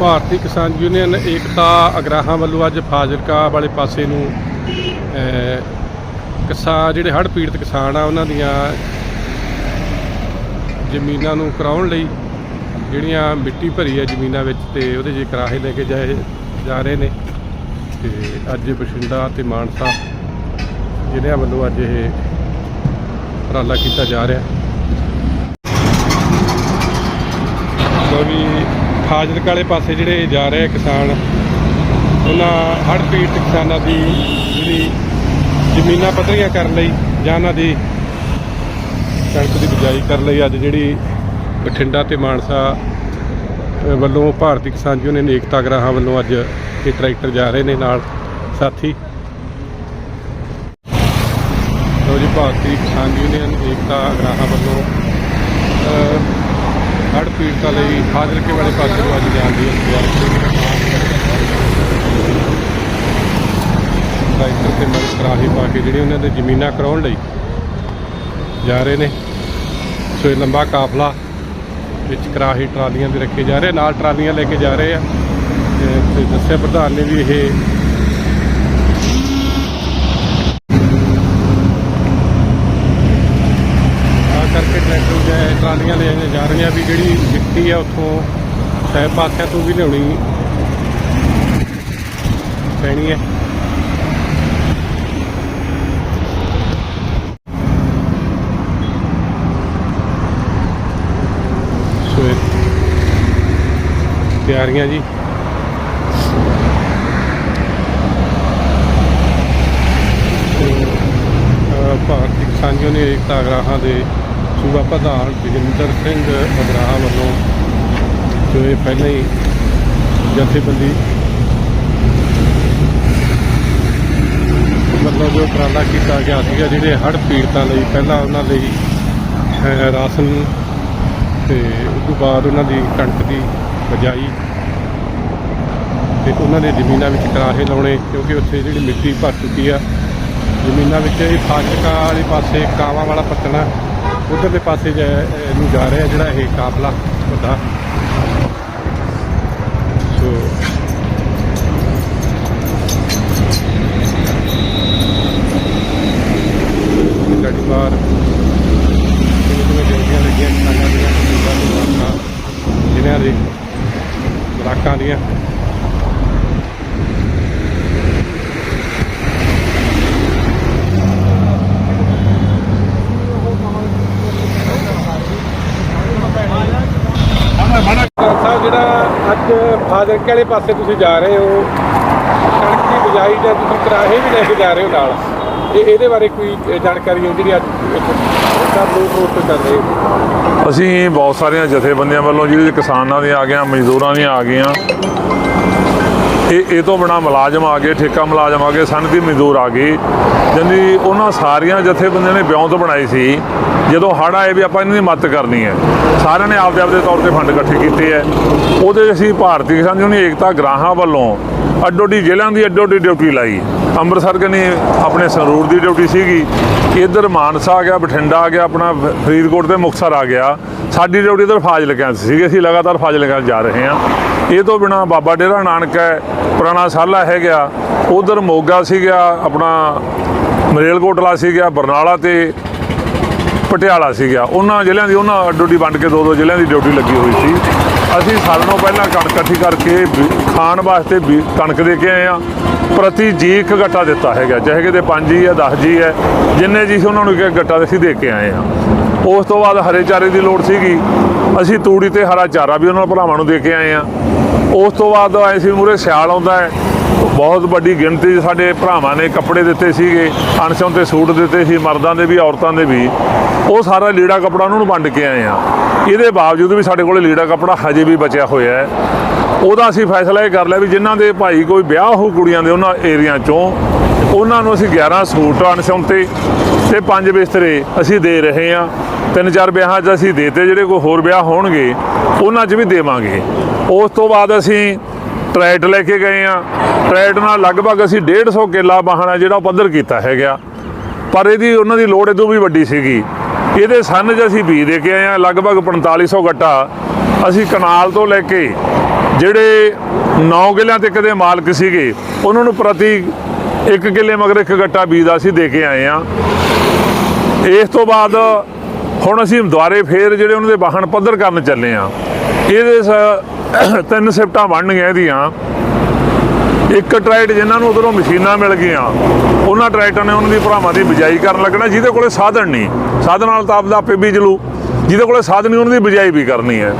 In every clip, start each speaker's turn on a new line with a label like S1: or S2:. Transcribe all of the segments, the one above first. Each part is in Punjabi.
S1: ਭਾਰਤੀ ਕਿਸਾਨ ਯੂਨੀਅਨ ਏਕਤਾ ਅਗਰਾਹਾਂ ਵੱਲੋਂ ਅੱਜ ਫਾਜ਼ਿਲਕਾ ਵਾਲੇ ਪਾਸੇ ਨੂੰ ਕਿਸਾਨ ਜਿਹੜੇ ਹੜ੍ਹ ਪੀੜਤ ਕਿਸਾਨ ਆ, ਉਹਨਾਂ ਦੀਆਂ ਜ਼ਮੀਨਾਂ ਨੂੰ ਕਰਾਉਣ ਲਈ ਜਿਹੜੀਆਂ ਮਿੱਟੀ ਭਰੀ ਹੈ ਜ਼ਮੀਨਾਂ ਵਿੱਚ ਤੇ ਉਹਦੇ ਜੇ ਕਰਾਹੇ ਲੈ ਕੇ ਜਾਏ, ਜਾ ਰਹੇ ਨੇ। ਤੇ ਅੱਜ ਬਠਿੰਡਾ ਤੇ ਮਾਨਸਾ ਜ਼ਿਲ੍ਹਿਆਂ ਵੱਲੋਂ ਅੱਜ ਇਹ ਉਪਰਾਲਾ ਕੀਤਾ ਜਾ ਰਿਹਾ। ਲੋ ਵੀ ਹਾਜ਼ਰਕ ਵਾਲੇ ਪਾਸੇ ਜਿਹੜੇ ਜਾ ਰਹੇ ਕਿਸਾਨ, ਉਹਨਾਂ ਹੜ੍ਹ ਪੀੜਤ ਕਿਸਾਨਾਂ ਦੀ ਜਿਹੜੀ ਜ਼ਮੀਨਾਂ ਪੱਧਰੀਆਂ ਕਰਨ ਲਈ ਜਾਂ ਉਹਨਾਂ ਦੀ ਕਣਕ ਦੀ ਬਿਜਾਈ ਕਰਨ ਲਈ ਅੱਜ ਜਿਹੜੀ ਬਠਿੰਡਾ ਤੇ ਮਾਨਸਾ ਵੱਲੋਂ ਭਾਰਤੀ ਕਿਸਾਨ ਯੂਨੀਅਨ ਏਕਤਾ ਗਰਾਹਾਂ ਵੱਲੋਂ ਅੱਜ ਇਹ ਟਰੈਕਟਰ ਜਾ ਰਹੇ ਨੇ ਨਾਲ ਸਾਥੀ। ਲੋ ਜੀ, ਭਾਰਤੀ ਕਿਸਾਨ ਯੂਨੀਅਨ ਏਕਤਾ ਗਰਾਹਾਂ ਵੱਲੋਂ ਅ, ਹੜ੍ਹ ਪੀੜਤਾਂ ਲਈ ਫਾਜ਼ਿਲਕੇ ਵਾਲੇ ਪਾਸੇ ਨੂੰ ਅੱਜ ਜਾਣ ਦੀ ਤਿਆਰੀ ਟਰੈਕਟਰ ਤੇ ਮਰ ਕਰਾਹੀ ਪਾ ਕੇ ਜਿਹੜੇ ਉਹਨਾਂ ਦੇ ਜ਼ਮੀਨਾਂ ਕਰਾਉਣ ਲਈ ਜਾ ਰਹੇ ਨੇ। ਸੋ ਇਹ ਲੰਬਾ ਕਾਫਲਾ ਵਿੱਚ ਕਰਾਹੀ ਟਰਾਲੀਆਂ ਦੇ ਰੱਖੇ ਜਾ ਰਹੇ ਨਾਲ ਟਰਾਲੀਆਂ ਲੈ ਕੇ ਜਾ ਰਹੇ ਆ। ਤੇ- ਤੇ ਦੱਸਿਆ ਪ੍ਰਧਾਨ ਨੇ ਵੀ ਇਹ ਆ ਕਰਕੇ ਟਰੈਕਟਰ ਜਾਂ ਟਰਾਲੀਆਂ ਲੈ ਜਾ ਰਹੀਆਂ ਵੀ ਜਿਹੜੀ ਆ ਉੱਥੋਂ। ਸਹਿਬ ਪਾਸਿਆਂ ਤੋਂ ਵੀ ਲਿਆਉਣੀ। ਪੈਣੀ ਹੈ। ਸੋ ਤਿਆਰੀਆਂ ਜੀ। ਭਾਰਤੀ ਕਿਸਾਨ ਯੂਨੀਅਨ ਏਕਤਾ ਅਗਰਾਹਾਂ ਦੇ ਸੂਬਾ ਪ੍ਰਧਾਨ ਜਗਿੰਦਰ ਸਿੰਘ ਅਗਰਾਹਾਂ ਵੱਲੋਂ ਜੋ ਇਹ ਪਹਿਲਾਂ ਹੀ ਜਥੇਬੰਦੀ ਮਤਲਬ ਜੋ ਉਪਰਾਲਾ ਕੀਤਾ ਗਿਆ ਸੀਗਾ, ਜਿਹੜੇ ਹੜ੍ਹ ਪੀੜਤਾਂ ਲਈ ਪਹਿਲਾਂ ਉਹਨਾਂ ਲਈ ਰਾਸ਼ਨ ਤੇ ਉਸ ਤੋਂ ਬਾਅਦ ਉਹਨਾਂ ਦੀ ਕਣਕ ਦੀ ਬਜਾਈ ਤੇ ਉਹਨਾਂ ਦੇ ਜ਼ਮੀਨਾਂ ਵਿੱਚ ਕਰਾਹੇ ਲਾਉਣੇ, ਕਿਉਂਕਿ ਉੱਥੇ ਜਿਹੜੀ ਮਿੱਟੀ ਭਰ ਚੁੱਕੀ ਆ, ਜ਼ਮੀਨਾਂ ਵਿੱਚ ਇਹ ਫਾਜ਼ਿਲਕਾ ਵਾਲੇ ਪਾਸੇ ਕਾਵਾਂ ਵਾਲਾ ਪੱਤਣਾ ਪੱਟਣਾ ਉਧਰਲੇ ਪਾਸੇ ਜਾ- ਅਹ ਨੂੰ ਜਾ ਰਿਹਾ ਜਿਹੜਾ ਇਹ ਕਾਫਲਾ ਵੱਡਾ। ਸੋ ਗੱਡੀ ਬਾਹਰ ਜਿਵੇਂ ਜਿਵੇਂ ਲੱਗੀਆਂ ਕਿਸਾਨਾਂ ਦੀਆਂ ਤਸਵੀਰਾਂ ਨੂੰ ਦੇ ਬਲਾਕਾਂ ਦੀਆਂ ਸਾਹਿਬ ਜਿਹੜਾ ਅੱਜ ਵਾਲੇ ਪਾਸੇ ਤੁਸੀਂ ਜਾ ਰਹੇ ਹੋ, ਕਣਕ ਦੀ ਬਿਜਾਈ ਜਾਂ ਤੁਸੀਂ ਕਰਾਹੇ ਵੀ ਲੈ ਕੇ ਜਾ ਰਹੇ ਹੋ ਨਾਲ। ਇਹ ਇਹਦੇ ਬਾਰੇ ਕੋਈ ਜਾਣਕਾਰੀ ਹੈ ਜਿਹੜੀ ਅੱਜ ਇੱਥੇ ਲੋਕ ਰੋਡ ਤੇ ਚੱਲ ਰਹੇ
S2: ਅਸੀਂ ਬਹੁਤ ਸਾਰੀਆਂ ਜਥੇਬੰਦੀਆਂ ਵੱਲੋਂ ਜਿਹੜੇ ਕਿਸਾਨਾਂ ਦੀਆਂ ਆ ਗਈਆਂ, ਮਜ਼ਦੂਰਾਂ ਦੀਆਂ ਆ ਗਈਆਂ ਇਹ ਇਹ ਤੋਂ ਬਿਨਾ ਮੁਲਾਜ਼ਮ ਆ ਗਏ, ਠੇਕਾ ਮੁਲਾਜ਼ਮ ਆ ਗਏ ਸਨਅਤੀ ਮਜ਼ਦੂਰ ਆ ਗਏ। ਜਾਨੀ ਉਹਨਾਂ ਸਾਰੀਆਂ ਜਥੇਬੰਦੀਆਂ ਨੇ ਬਿਉਂਤ ਬਣਾਈ ਸੀ। ਜਦੋਂ ਹੜ੍ਹ ਆਏ ਵੀ ਆਪਾਂ ਇਹਨਾਂ ਦੀ ਮਦਦ ਕਰਨੀ ਹੈ। ਸਾਰਿਆਂ ਨੇ ਆਪਦੇ ਆਪਦੇ ਤੌਰ ਤੇ ਫੰਡ ਇਕੱਠੇ ਕੀਤੇ ਹੈ। ਉਹਦੇ ਅਸੀਂ ਭਾਰਤੀ ਕਿਸਾਨ ਯੂਨੀਅਨ, ਏਕਤਾ ਗ੍ਰਾਹਾਂ ਵੱਲੋਂ ਅੱਡੋ ਜ਼ਿਲ੍ਹਿਆਂ ਦੀ ਅੱਡੋ ਅੱਡੀ ਡਿਊਟੀ ਲਾਈ। ਅੰਮ੍ਰਿਤਸਰ ਕਨੀ ਆਪਣੇ ਸੰਗਰੂਰ ਦੀ ਡਿਊਟੀ ਸੀਗੀ। ਇੱਧਰ ਮਾਨਸਾ ਆ ਗਿਆ, ਬਠਿੰਡਾ ਆ ਗਿਆ, ਆਪਣਾ ਫ- ਫਰੀਦਕੋਟ ਤੇ ਮੁਕਤਸਰ ਆ ਗਿਆ। ਸਾਡੀ ਡਿਊਟੀ ਇੱਧਰ ਫਾਜ਼ਿਲਕਿਆਂ 'ਚ ਸੀਗੀ, ਅਸੀਂ ਲਗਾਤਾਰ ਫਾਜ਼ਿਲਕਿਆਂ 'ਚ ਜਾ ਰਹੇ ਹਾਂ। ਇਹ ਤੋਂ ਬਿਨਾ ਬਾਬਾ ਡੇਰਾ ਨਾਨਕ ਹੈ, ਪੁਰਾਣਾ ਸਾਲਾ ਹੈਗਾ, ਉਧਰ ਮੋਗਾ ਸੀਗਾ, ਆਪਣਾ ਮਰੇਲਕੋਟਲਾ ਸੀਗਾ, ਬਰਨਾਲਾ ਤੇ ਪਟਿਆਲਾ ਸੀਗਾ। ਉਹਨਾਂ ਜ਼ਿਲ੍ਹਿਆਂ ਦੀ ਉਹਨਾਂ ਡਿਊਟੀ ਵੰਡ ਕੇ ਦੋ ਦੋ ਜ਼ਿਲ੍ਹਿਆਂ ਦੀ ਡਿਊਟੀ ਲੱਗੀ ਹੋਈ ਸੀ। ਅਸੀਂ ਸਾਰਿਆਂ ਨੂੰ ਪਹਿਲਾਂ ਕਣਕ ਇਕੱਠੀ ਕਰਕੇ ਖਾਣ ਵਾਸਤੇ ਵੀ ਕਣਕ ਦੇ ਕੇ ਆਏ ਆ ਪ੍ਰਤੀ ਜੀ ਇੱਕ ਗੱਟਾ ਦਿੱਤਾ ਹੈਗਾ, ਚਾਹੇ ਕਿਤੇ 5 ਜੀ ਹੈ 10 ਜੀ ਹੈ, ਜਿੰਨੇ ਜੀ ਸੀ ਉਹਨਾਂ ਨੂੰ ਇੱਕ ਇੱਕ ਗੱਟਾ ਅਸੀਂ ਦੇ ਕੇ ਆਏ ਆ ਉਸ ਤੋਂ ਬਾਅਦ ਹਰੇ ਚਾਰੇ ਦੀ ਲੋੜ ਸੀਗੀ। ਅਸੀਂ ਤੂੜੀ ਤੇ ਹਰਾ ਚਾਰਾ ਵੀ ਉਹਨਾਂ ਭਰਾਵਾਂ ਨੂੰ ਦੇ ਕੇ ਆਏ ਆ ਉਸ ਤੋਂ ਬਾਅਦ ਆਏ ਸੀ ਮੂਰੇ ਸਿਆਲ ਆਉਂਦਾ ਹੈ। ਬਹੁਤ ਵੱਡੀ ਗਿਣਤੀ 'ਚ ਸਾਡੇ ਭਰਾਵਾਂ ਨੇ ਕੱਪੜੇ ਦਿੱਤੇ ਸੀਗੇ ਅਣਸੋਂ ਤੇ ਸੂਟ ਦਿੱਤੇ ਸੀ, ਮਰਦਾਂ ਦੇ ਵੀ, ਔਰਤਾਂ ਦੇ ਵੀ। ਉਹ ਸਾਰਾ ਲੀੜਾ ਕੱਪੜਾ ਉਹਨਾਂ ਨੂੰ ਵੰਡ ਕੇ ਆਏ ਆ ਇਹਦੇ ਬਾਵਜੂਦ ਵੀ ਸਾਡੇ ਕੋਲ ਲੀੜਾ ਕੱਪੜਾ ਹਜੇ ਵੀ ਬਚਿਆ ਹੋਇਆ ਹੈ। ਉਹਦਾ ਅਸੀਂ ਫੈਸਲਾ ਇਹ ਕਰ ਲਿਆ ਵੀ ਜਿਨ੍ਹਾਂ ਦੇ ਭਾਈ ਕੋਈ ਵਿਆਹ ਹੋ ਕੁੜੀਆਂ ਦੇ ਉਹਨਾਂ ਏਰੀਆ ਚੋਂ ਉਹਨਾਂ ਨੂੰ ਅਸੀਂ 11 ਸੂਟ ਅਣਸੋਂ ਤੇ ਤੇ ਪੰਜ ਬਿਸਤਰੇ ਅਸੀਂ ਦੇ ਰਹੇ ਹਾਂ। ਤਿੰਨ ਚਾਰ ਵਿਆਹਾਂ 'ਚ ਅਸੀਂ ਦੇਤੇ, ਜਿਹੜੇ ਕੋਈ ਹੋਰ ਵਿਆਹ ਹੋਣਗੇ, ਉਹਨਾਂ 'ਚ ਵੀ ਦੇਵਾਂਗੇ। ਉਸ ਤੋਂ ਬਾਅਦ ਅਸੀਂ ਟਰੈਟ ਲੈ ਕੇ ਗਏ ਆ ਟਰੈਟ ਨਾਲ ਲਗਭਗ ਅਸੀਂ 150 ਕਿੱਲਾ ਬਾਹਣਾ ਜਿਹੜਾ ਉਹ ਪੱਧਰ ਕੀਤਾ ਹੈਗਾ। ਪਰ ਇਹਦੀ ਉਹਨਾਂ ਦੀ ਲੋੜ ਇਦੋਂ ਵੀ ਵੱਡੀ ਸੀਗੀ। ਇਹਦੇ ਸੰਨ 'ਚ ਅਸੀਂ ਬੀਜ ਦੇ ਕੇ ਆਏ ਆ ਲਗਭਗ 4500 ਗੱਟਾ। ਅਸੀਂ ਕਨਾਲ ਤੋਂ ਲੈ ਕੇ ਜਿਹੜੇ 9 ਕਿੱਲਿਆਂ ਤੇ ਕਦੇ ਮਾਲਕ ਸੀਗੇ, ਉਹਨਾਂ ਨੂੰ ਪ੍ਰਤੀ ਇੱਕ ਕਿੱਲੇ ਮਗਰ ਇੱਕ ਗੱਟਾ ਬੀਜ ਦਾ ਅਸੀਂ ਦੇ ਕੇ ਆਏ ਆ ਇਸ ਤੋਂ ਬਾਅਦ ਹੁਣ ਅਸੀਂ ਦੁਆਰੇ ਫੇਰ ਜਿਹੜੇ ਉਹਨਾਂ ਦੇ ਵਾਹਣ ਪੱਧਰ ਕਰਨ ਚੱਲੇ ਆ ਇਹਦੇ ਸ- ਤਿੰਨ ਸਿਫਟਾਂ ਬਣਨਗੀਆਂ ਇਹਦੀਆਂ। ਇੱਕ ਟਰੈਕਟ ਜਿਨ੍ਹਾਂ ਨੂੰ ਉਧਰੋਂ ਮਸ਼ੀਨਾਂ ਮਿਲ ਗਈਆਂ, ਉਹਨਾਂ ਟਰੈਕਟਰਾਂ ਨੇ ਉਹਨਾਂ ਦੀ ਭਰਾਵਾਂ ਦੀ ਬਿਜਾਈ ਕਰਨ ਲੱਗਣਾ, ਜਿਹਦੇ ਕੋਲੇ ਸਾਧਨ ਨਹੀਂ। ਸਾਧਨ ਨਾਲ ਤਾਂ ਆਪਦਾ ਆਪੇ ਬੀਜ ਲੂ ਜਿਹਦੇ ਕੋਲੇ ਸਾਧਨ ਨਹੀਂ, ਉਹਨਾਂ ਦੀ ਬਿਜਾਈ ਵੀ ਕਰਨੀ ਹੈ।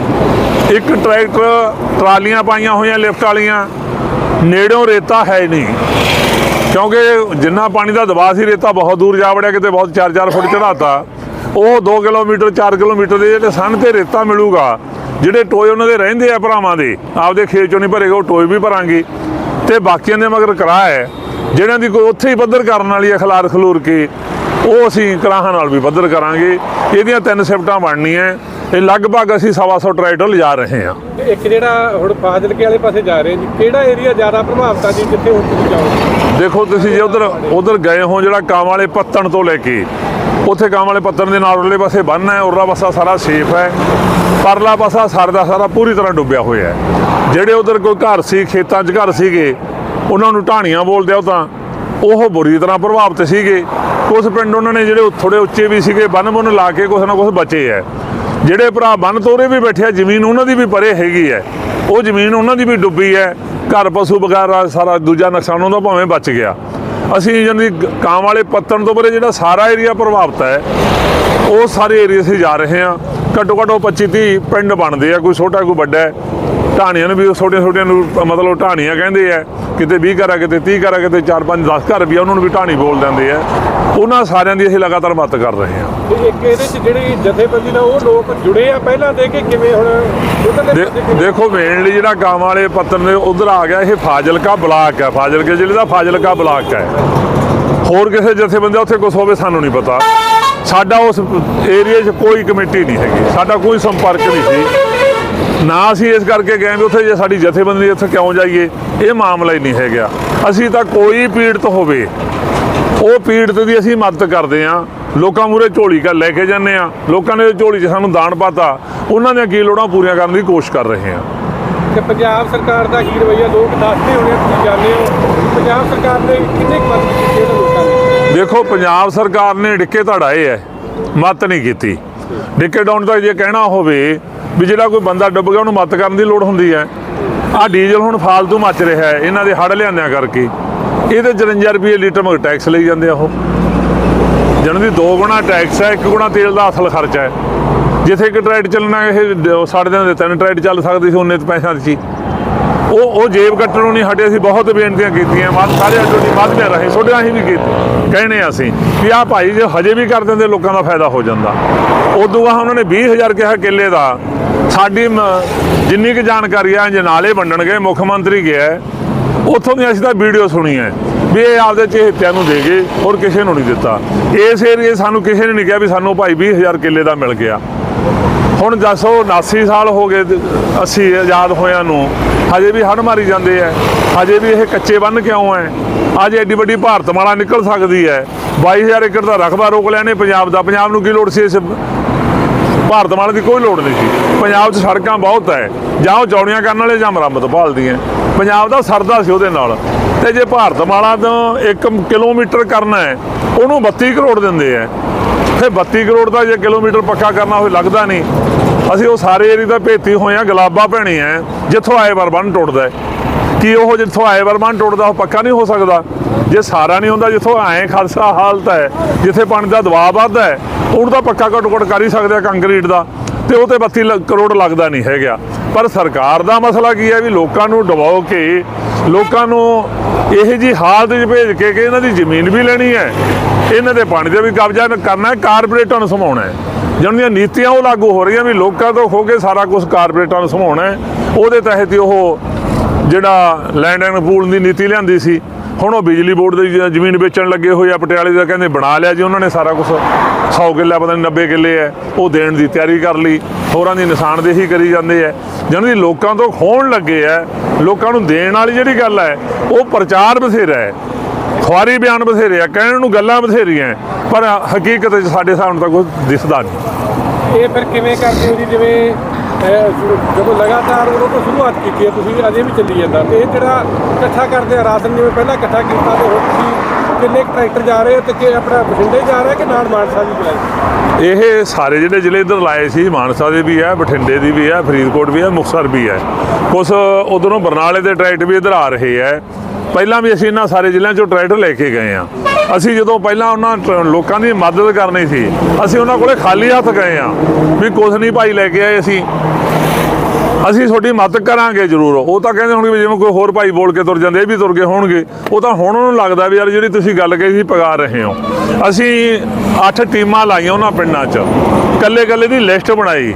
S2: ਇੱਕ ਟਰੈਕਟਰ ਟਰਾਲੀਆਂ ਪਾਈਆਂ ਹੋਈਆਂ, ਲਿਫਟ ਵਾਲੀਆਂ। ਨੇੜੋਂ ਰੇਤਾ ਹੈ ਨਹੀਂ। ਕਿਉਂਕਿ ਜਿੰਨਾ ਪਾਣੀ ਦਾ ਦਬਾਅ ਸੀ ਰੇਤਾ ਬਹੁਤ ਦੂਰ ਜਾ ਵੜਿਆ, ਕਿਤੇ ਬਹੁਤ 4-4 ਫੁੱਟ ਚੜਾਤਾ ਉਹ 2 ਕਿਲੋਮੀਟਰ 4 ਕਿਲੋਮੀਟਰ ਦੇ ਜਿਹੜੇ ਸਨ ਤੇ ਰੇਤਾ ਮਿਲੂਗਾ, ਜਿਹੜੇ ਟੋਏ ਉਹਨਾਂ ਦੇ ਰਹਿੰਦੇ ਆ ਭਰਾਵਾਂ ਦੇ, ਆਪਦੇ ਖੇਤ ਚੋਂ ਨਹੀਂ ਭਰੇਗਾ, ਉਹ ਟੋਏ ਵੀ ਭਰਾਂਗੇ। ਤੇ ਬਾਕੀਆਂ ਦੇ ਮਗਰ ਕਰਾਹ ਹੈ ਜਿਹੜਿਆਂ ਦੀ ਕੋਈ ਉੱਥੇ ਹੀ ਪੱਧਰ ਕਰਨ ਵਾਲੀ ਹੈ ਖਲਾਰ ਖਲੂਰ ਕੇ, ਉਹ ਅਸੀਂ ਕਰਾਹਾਂ ਨਾਲ ਵੀ ਪੱਧਰ ਕਰਾਂਗੇ। ਇਹਦੀਆਂ ਤਿੰਨ ਸਿਫਟਾਂ ਬਣਨੀਆਂ ਇਹ ਲਗਭਗ ਅਸੀਂ ਸਵਾ ਸੌ ਟਰੈਕਟਰ ਲਿਜਾ ਰਹੇ ਹਾਂ।
S1: ਇੱਕ ਜਿਹੜਾ ਹੁਣ ਫਾਜ਼ਿਲਕੇ ਵਾਲੇ ਪਾਸੇ ਜਾ ਰਹੇ ਜੀ ਕਿਹੜਾ ਏਰੀਆ ਜ਼ਿਆਦਾ ਪ੍ਰਭਾਵਿਤ ਆ ਜੀ ਜਿੱਥੇ ਹੁਣ ਤੁਸੀਂ ਜਾਓਗੇ?
S2: ਦੇਖੋ ਤੁਸੀਂ ਜੇ ਉਧਰ ਉਧਰ ਗਏ ਹੋ ਜਿਹੜਾ ਕਾਂ ਵਾਲੇ ਪੱਤਣ ਤੋਂ ਲੈ ਕੇ ਉੱਥੇ ਕਾਂ ਵਾਲੇ ਪੱਤਣ ਦੇ ਨਾਲ ਉਰਲੇ ਪਾਸੇ ਬੰਨ ਹੈ ਉਰਲਾ ਪਾਸਾ ਸਾਰਾ ਸੇਫ ਹੈ ਪਰਲਾ ਪਾਸਾ ਸਾਰਾ ਦਾ ਸਾਰਾ ਪੂਰੀ ਤਰ੍ਹਾਂ ਡੁੱਬਿਆ ਹੋਇਆ ਹੈ। ਜਿਹੜੇ ਉਧਰ ਕੋਈ ਘਰ ਸੀ ਖੇਤਾਂ 'ਚ ਘਰ ਸੀਗੇ ਉਹਨਾਂ ਨੂੰ ਢਾਣੀਆਂ ਬੋਲਦੇ ਆ ਤਾਂ ਉਹ ਬੁਰੀ ਤਰ੍ਹਾਂ ਪ੍ਰਭਾਵਿਤ ਸੀਗੇ। ਕੁਝ ਪਿੰਡ ਉਹਨਾਂ ਨੇ ਜਿਹੜੇ ਥੋੜੇ ਉੱਚੇ ਵੀ ਸੀਗੇ ਬੰਨ ਬੰਨ ਲਾ ਕੇ ਕੁਛ ਨਾ ਕੁਛ ਬਚੇ ਹੈ। ਜਿਹੜੇ ਭਰਾ ਬੰਨ ਤੋਰੇ ਵੀ ਬੈਠੇ ਆ, ਜ਼ਮੀਨ ਉਹਨਾਂ ਦੀ ਵੀ ਪਰੇ ਹੈਗੀ ਹੈ। ਉਹ ਜ਼ਮੀਨ ਉਹਨਾਂ ਦੀ ਵੀ ਡੁੱਬੀ ਹੈ। ਘਰ ਪਸ਼ੂ ਵਗੈਰਾ ਸਾਰਾ ਦੂਜਾ ਨੁਕਸਾਨ ਉਹਦਾ ਭਾਵੇਂ ਬਚ ਗਿਆ। ਅਸੀਂ ਜਾਨੀ ਕਾਂ ਵਾਲੇ ਪੱਤਣ ਤੋਂ ਪਰੇ ਜਿਹੜਾ ਸਾਰਾ ਏਰੀਆ ਪ੍ਰਭਾਵਿਤ ਹੈ, ਉਹ ਸਾਰੇ ਏਰੀਆ ਅਸੀਂ ਜਾ ਰਹੇ ਹਾਂ। ਘੱਟੋ ਘੱਟ ਉਹ 25 30 ਪਿੰਡ ਬਣਦੇ ਆ, ਕੋਈ ਛੋਟਾ, ਕੋਈ ਵੱਡਾ। ਢਾਣੀਆਂ ਨੂੰ ਵੀ ਉਹ ਛੋਟੇ ਛੋਟਿਆਂ ਨੂੰ ਮਤਲਬ ਢਾਣੀਆਂ ਕਹਿੰਦੇ ਆ ਕਿਤੇ 20 ਘਰ ਕਿਤੇ 30 ਘਰ ਕਿਤੇ 4 5 10 ਘਰ ਵੀ ਆ ਉਹਨਾਂ ਨੂੰ ਵੀ ਢਾਣੀ ਬੋਲ ਦਿੰਦੇ ਆ। ਉਹਨਾਂ ਸਾਰਿਆਂ ਦੀ ਅਸੀਂ ਲਗਾਤਾਰ ਮਦਦ ਕਰ ਰਹੇ ਹਾਂ।
S1: ਇੱਕ ਇਹਦੇ ਚ ਜਿਹੜੀ ਜਥੇਬੰਦੀ ਨਾਲ ਉਹ ਲੋਕ ਜੁੜੇ ਆ ਪਹਿਲਾਂ ਦੇ ਕਿ ਕਿਵੇਂ ਹੁਣ?
S2: ਦੇਖੋ ਮੇਨਲੀ ਜਿਹੜਾ ਗਾਂ ਵਾਲੇ ਪੱਤਨ ਦੇ ਉਧਰ ਆ ਗਿਆ ਇਹ ਫਾਜ਼ਿਲਕਾ ਬਲਾਕ ਹੈ। ਫਾਜ਼ਿਲਕੇ ਜ਼ਿਲ੍ਹੇ ਦਾ ਫਾਜ਼ਿਲਕਾ ਬਲਾਕ ਹੈ। ਹੋਰ ਕਿਸੇ ਜਥੇਬੰਦੀ ਉੱਥੇ ਕੁਝ ਹੋਵੇ ਸਾਨੂੰ ਨਹੀਂ ਪਤਾ। ਸਾਡਾ ਉਸ ਏਰੀਆ 'ਚ ਕੋਈ ਕਮੇਟੀ ਨਹੀਂ ਹੈਗੀ। ਸਾਡਾ ਕੋਈ ਸੰਪਰਕ ਨਹੀਂ ਸੀ। ਨਾ ਅਸੀਂ ਇਸ ਕਰਕੇ ਗਏ ਵੀ ਉੱਥੇ ਜੇ ਸਾਡੀ ਜਥੇਬੰਦੀ ਉੱਥੇ ਕਿਉਂ ਜਾਈਏ? ਇਹ ਮਾਮਲਾ ਹੀ ਨਹੀਂ ਹੈਗਾ। ਅਸੀਂ ਤਾਂ ਕੋਈ ਪੀੜਤ ਹੋਵੇ ਉਹ ਪੀੜਤ ਦੀ ਅਸੀਂ ਮਦਦ ਕਰਦੇ ਆ ਲੋਕਾਂ ਮੂਰੇ ਝੋਲੀ ਕਾ ਲੈ ਕੇ ਜਾਂਦੇ ਆ ਲੋਕਾਂ ਨੇ ਝੋਲੀ 'ਚ ਸਾਨੂੰ ਦਾਨ ਪਾਤਾ। ਉਹਨਾਂ ਦੀਆਂ ਕੀ ਲੋੜਾਂ ਪੂਰੀਆਂ ਕਰਨ ਦੀ ਕੋਸ਼ਿਸ਼ ਕਰ ਰਹੇ ਆ
S1: ਕਿ ਪੰਜਾਬ ਸਰਕਾਰ ਦਾ ਕੀ ਰਵਈਆ? ਲੋਕ ਦੱਸਦੇ ਹੋਣੇ ਤੁਸੀਂ ਜਾਣਦੇ ਹੋ। ਪੰਜਾਬ ਸਰਕਾਰ ਨੇ ਕਿੰਨੇ ਮਦਦ ਕੀਤੀ ਇਹਨਾਂ ਲੋਕਾਂ ਦੀ
S2: ਦੇਖੋ ਪੰਜਾਬ ਸਰਕਾਰ ਨੇ ਡਿੱਕੇ ਧੜਾਏ ਐ ਮਤ ਨਹੀਂ ਕੀਤੀ। ਡਿੱਕੇ ਡਾਉਣ ਤੱਕ ਜੇ ਕਹਿਣਾ ਹੋਵੇ ਵੀ ਜਿਹੜਾ ਕੋਈ ਬੰਦਾ ਡੁੱਬ ਗਿਆ, ਉਹਨੂੰ ਮਤ ਕਰਨ ਦੀ ਲੋੜ ਹੁੰਦੀ ਹੈ। ਆ ਡੀਜ਼ਲ ਹੁਣ ਫਾਲਤੂ ਮੱਚ ਰਿਹਾ ਹੈ। ਇਹਨਾਂ ਦੇ ਹੜ ਲਿਆਂਦਿਆਂ ਕਰਕੇ। ਇਹਦੇ 54 ਰੁਪਏ ਲੀਟਰ ਮਗਰ ਟੈਕਸ ਲਈ ਜਾਂਦੇ ਆ ਉਹ। ਜਨ ਦੀ ਦੋ ਗੁਣਾ ਟੈਕਸ ਹੈ, ਇੱਕ ਗੁਣਾ ਤੇਲ ਦਾ ਅਸਲ ਖਰਚਾ ਹੈ। ਜਿੱਥੇ ਇੱਕ ਟਰੈਕਟ ਚੱਲਣਾ, ਇਹ ਸਾਡੇ ਦਿਨ ਦੇ ਤਿੰਨ ਟਰੈਕਟ ਚੱਲ ਸਕਦੇ ਸੀ ਉਹਨੇ ਪੈਸਿਆਂ 'ਚ ਹੀ ਉਹ ਉਹ ਜੇਬ ਕੱਟਣੋਂ ਨਹੀਂ ਹਟੇ ਅਸੀਂ ਬਹੁਤ ਬੇਨਤੀਆਂ ਕੀਤੀਆਂ। ਮੱਧ ਸਾਰੇ ਅੱਡੋ ਦੀ ਮੱਧ ਰਹੇ ਛੋਟੇ ਅਸੀਂ ਵੀ ਕੀਤੇ। ਕਹਿਣੇ ਅਸੀਂ ਵੀ ਆਹ ਭਾਈ ਜੇ ਹਜੇ ਵੀ ਕਰ ਦਿੰਦੇ, ਲੋਕਾਂ ਦਾ ਫਾਇਦਾ ਹੋ ਜਾਂਦਾ। ਉਦੋਂ ਬਾਅਦ ਉਹਨਾਂ ਨੇ 20000 ਕਿਹਾ, ਕਿੱਲੇ ਦਾ। ਸਾਡੀ ਮ- ਜਿੰਨੀ ਕੁ ਜਾਣਕਾਰੀ ਆ ਜਨਾਲੇ ਵੰਡਣਗੇ, ਮੁੱਖ ਮੰਤਰੀ ਗਿਆ ਉੱਥੋਂ ਦੀ ਅਸੀਂ ਤਾਂ ਵੀਡੀਓ ਸੁਣੀ ਹੈ, ਵੀ ਇਹ ਆਪਦੇ ਚਹੇਤਿਆਂ ਨੂੰ ਦੇ ਗਏ, ਹੋਰ ਕਿਸੇ ਨੂੰ ਨਹੀਂ ਦਿੱਤਾ। ਇਸ ਏਰੀਏ ਸਾਨੂੰ ਕਿਸੇ ਨੇ ਨਹੀਂ ਕਿਹਾ ਵੀ ਸਾਨੂੰ ਭਾਈ 20000 ਕਿੱਲੇ ਦਾ ਮਿਲ ਗਿਆ। ਹੁਣ ਦੱਸੋ 79 ਸਾਲ ਹੋ ਗਏ ਤੇ 80 ਆਜ਼ਾਦ ਹੋਇਆਂ ਨੂੰ, ਹਜੇ ਵੀ ਹੜ ਮਾਰੀ ਜਾਂਦੇ ਐ ਹਜੇ ਵੀ ਇਹ ਕੱਚੇ ਬੰਨ ਕਿਉਂ ਐ ਅੱਜ ਐਡੀ ਵੱਡੀ ਭਾਰਤ ਮਾਲਾ ਨਿਕਲ ਸਕਦੀ ਐ 22000 ਏਕੜ ਦਾ ਰਕਬਾ ਰੋਕ ਲਿਆ ਨੇ, ਪੰਜਾਬ ਦਾ, ਪੰਜਾਬ ਨੂੰ ਕੀ ਲੋੜ ਸੀ ਇਸ ਭਾਰਤ ਭਾਰਤਮਾਲਾ ਦੀ ਕੋਈ ਲੋੜ ਨਹੀਂ ਸੀ। ਪੰਜਾਬ 'ਚ ਸੜਕਾਂ ਬਹੁਤ ਹੈ ਜਾਂ ਉਹ ਚੌੜੀਆਂ ਕਰਨ ਵਾਲੇ ਜਾਂ ਮੁਰੰਮਤ ਭਾਲਦੀਆਂ। ਪੰਜਾਬ ਦਾ ਸਰਦਾ ਸੀ ਉਹਦੇ ਨਾਲ। ਤੇ ਜੇ ਭਾਰਤ ਭਾਰਤਮਾਲਾ ਤੋਂ 1 ਕਿਲੋਮੀਟਰ ਕਰਨਾ ਹੈ ਉਹਨੂੰ 32 ਕਰੋੜ ਦਿੰਦੇ ਐ। ਫਿਰ 32 ਕਰੋੜ ਦਾ ਜੇ ਕਿਲੋਮੀਟਰ ਪੱਕਾ ਕਰਨਾ ਹੋਵੇ ਲੱਗਦਾ ਨਹੀਂ। ਅਸੀਂ ਉਹ ਸਾਰੇ ਏਰੀਆ ਦਾ ਭੇਤੀ ਹੋਏ ਆ, ਗਲਾਬਾ ਭੈਣੀ ਆ ਜਿੱਥੋਂ ਆਏ ਵਾਰ ਬੰਨ ਟੁੱਟਦਾ ਹੈ ਕਿ ਉਹ ਜਿੱਥੋਂ ਆਏ ਵਰਮਾਨ ਟੁੱਟਦਾ, ਉਹ ਪੱਕਾ ਨਹੀਂ ਹੋ ਸਕਦਾ? ਜੇ ਸਾਰਾ ਨਹੀਂ ਹੁੰਦਾ, ਜਿੱਥੋਂ ਐਂ ਖਾਲਸਾ ਹਾਲਤ ਹੈ, ਜਿੱਥੇ ਪਾਣੀ ਦਾ ਦਬਾਅ ਵੱਧਦਾ ਹੈ, ਉਹਨੂੰ ਤਾਂ ਪੱਕਾ ਘੱਟੋ ਘੱਟ ਕਰ ਹੀ ਸਕਦੇ ਆ ਕੰਕਰੀਟ ਦਾ। ਤੇ ਉਹ ਤੇ 32 ਲੱਖ ਕਰੋੜ ਲੱਗਦਾ ਨਹੀਂ ਹੈਗਾ। ਪਰ ਸਰਕਾਰ ਦਾ ਮਸਲਾ ਕੀ ਹੈ ਵੀ ਲੋਕਾਂ ਨੂੰ ਡਬਾਓ ਕੇ, ਲੋਕਾਂ ਨੂੰ ਇਹ ਜੀ ਹਾਲਤ 'ਚ ਭੇਜ ਕੇ ਕਿ ਇਹਨਾਂ ਦੀ ਜ਼ਮੀਨ ਵੀ ਲੈਣੀ ਹੈ। ਇਹਨਾਂ ਦੇ ਪਾਣੀ ਦਾ ਵੀ ਕਬਜ਼ਾ ਕਰਨਾ ਹੈ, ਕਾਰਪੋਰੇਟਾਂ ਨੂੰ ਸਮਾਉਣਾ ਹੈ। ਜਿਹਨਾਂ ਦੀਆਂ ਨੀਤੀਆਂ ਉਹ ਲਾਗੂ ਹੋ ਰਹੀਆਂ ਵੀ ਲੋਕਾਂ ਤੋਂ ਖੋ ਕੇ ਸਾਰਾ ਕੁਝ ਕਾਰਪੋਰੇਟਾਂ ਨੂੰ ਸਮਾਉਣਾ ਹੈ, ਉਹਦੇ ਤਹਿਤ ਹੀ ਉਹ ਜਿਹੜਾ ਲੈਂਡ ਐਂਡ ਪੂਲ ਦੀ ਨੀਤੀ ਲਿਆਂਦੀ ਸੀ, ਹੁਣ ਉਹ ਬਿਜਲੀ ਬੋਰਡ ਦੀ ਜ਼ਮੀਨ ਵੇਚਣ ਲੱਗੇ ਹੋਏ ਆ, ਪਟਿਆਲੇ ਦਾ ਕਹਿੰਦੇ ਬਣਾ ਲਿਆ ਜੀ ਉਹਨਾਂ ਨੇ ਸਾਰਾ ਕੁਝ 100 ਕਿੱਲਾ ਪਤਾ ਨਹੀਂ 90 ਕਿੱਲੇ ਹੈ ਉਹ ਦੇਣ ਦੀ ਤਿਆਰੀ ਕਰ ਲਈ, ਹੋਰਾਂ ਦੀ ਨਿਸ਼ਾਨਦੇਹੀ ਕਰੀ ਜਾਂਦੇ ਆ ਜਿਹਨਾਂ ਦੀ ਲੋਕਾਂ ਤੋਂ ਖੋਣ ਲੱਗੇ ਆ ਲੋਕਾਂ ਨੂੰ ਦੇਣ ਵਾਲੀ ਜਿਹੜੀ ਗੱਲ ਹੈ ਉਹ ਪ੍ਰਚਾਰ ਬਥੇਰਾ ਹੈ ਖੁਆਰੀ ਬਿਆਨ ਬਥੇਰੇ ਆ, ਕਹਿਣ ਨੂੰ ਗੱਲਾਂ ਬਥੇਰੀਆਂ ਪਰ ਹਕੀਕਤ 'ਚ ਸਾਡੇ ਸਾਹਮਣੇ ਤਾਂ ਕੁਝ ਦਿਸਦਾ ਨਹੀਂ
S1: ਇਹ ਫਿਰ ਕਿਵੇਂ ਕਰਦੇ ਹੋ ਜੀ? ਜਿਵੇਂ ਇਹ ਜਦੋਂ ਲਗਾਤਾਰ ਉਦੋਂ ਤੋਂ ਸ਼ੁਰੂਆਤ ਕੀਤੀ ਹੈ, ਤੁਸੀਂ ਅਜੇ ਵੀ ਚੱਲੀ ਜਾਂਦਾ। ਤੇ ਇਹ ਜਿਹੜਾ ਇਕੱਠਾ ਕਰਦੇ ਆ ਰਾਸ਼ਨ ਜਿਵੇਂ ਪਹਿਲਾਂ ਇਕੱਠਾ ਕੀਤਾ ਤੇ ਹੁਣ ਤੁਸੀਂ ਕਿੰਨੇ ਕੁ ਟਰੈਕਟਰ ਜਾ ਰਹੇ ਹੋ ਤੇ ਕਿ ਆਪਣਾ ਬਠਿੰਡੇ ਜਾ ਰਿਹਾ ਕਿ ਨਾਲ ਮਾਨਸਾ ਵੀ ਬੁਲਾਈ
S2: ਇਹ ਸਾਰੇ ਜਿਹੜੇ ਜ਼ਿਲ੍ਹੇ ਇੱਧਰ ਲਾਏ ਸੀ, ਮਾਨਸਾ ਦੇ ਵੀ ਹੈ, ਬਠਿੰਡੇ ਦੀ ਵੀ ਹੈ, ਫਰੀਦਕੋਟ ਵੀ ਹੈ, ਮੁਕਤਸਰ ਵੀ ਹੈ। ਕੁਝ ਉਧਰੋਂ ਬਰਨਾਲੇ ਦੇ ਟਰੈਕਟਰ ਵੀ ਇੱਧਰ ਆ ਰਹੇ ਹੈ। ਪਹਿਲਾਂ ਵੀ ਅਸੀਂ ਇਹਨਾਂ ਸਾਰੇ ਜ਼ਿਲ੍ਹਿਆਂ ਚੋਂ ਟਰੈਕਟਰ ਲੈ ਕੇ ਗਏ ਆ ਅਸੀਂ ਜਦੋਂ ਪਹਿਲਾਂ ਉਹਨਾਂ ਲੋਕਾਂ ਦੀ ਮਦਦ ਕਰਨੀ ਸੀ, ਅਸੀਂ ਉਹਨਾਂ ਕੋਲੇ ਖਾਲੀ ਹੱਥ ਗਏ ਆ ਵੀ ਕੁਝ ਨਹੀਂ ਭਾਈ ਲੈ ਕੇ ਆਏ ਅਸੀਂ। ਅਸੀਂ ਤੁਹਾਡੀ ਮਦਦ ਕਰਾਂਗੇ ਜ਼ਰੂਰ। ਉਹ ਤਾਂ ਕਹਿੰਦੇ ਹੋਣਗੇ ਵੀ ਜਿਵੇਂ ਕੋਈ ਹੋਰ ਭਾਈ ਬੋਲ ਕੇ ਤੁਰ ਜਾਂਦੇ, ਇਹ ਵੀ ਤੁਰ ਗਏ ਹੋਣਗੇ। ਉਹ ਤਾਂ ਹੁਣ ਉਹਨੂੰ ਲੱਗਦਾ ਵੀ ਯਾਰ ਜਿਹੜੀ ਤੁਸੀਂ ਗੱਲ ਕਹੀ ਸੀ ਪਗਾ ਰਹੇ ਹੋ। ਅਸੀਂ ਅੱਠ ਟੀਮਾਂ ਲਾਈਆਂ ਉਹਨਾਂ ਪਿੰਡਾਂ 'ਚ। ਕੱਲੇ ਕੱਲੇ ਦੀ ਲਿਸਟ ਬਣਾਈ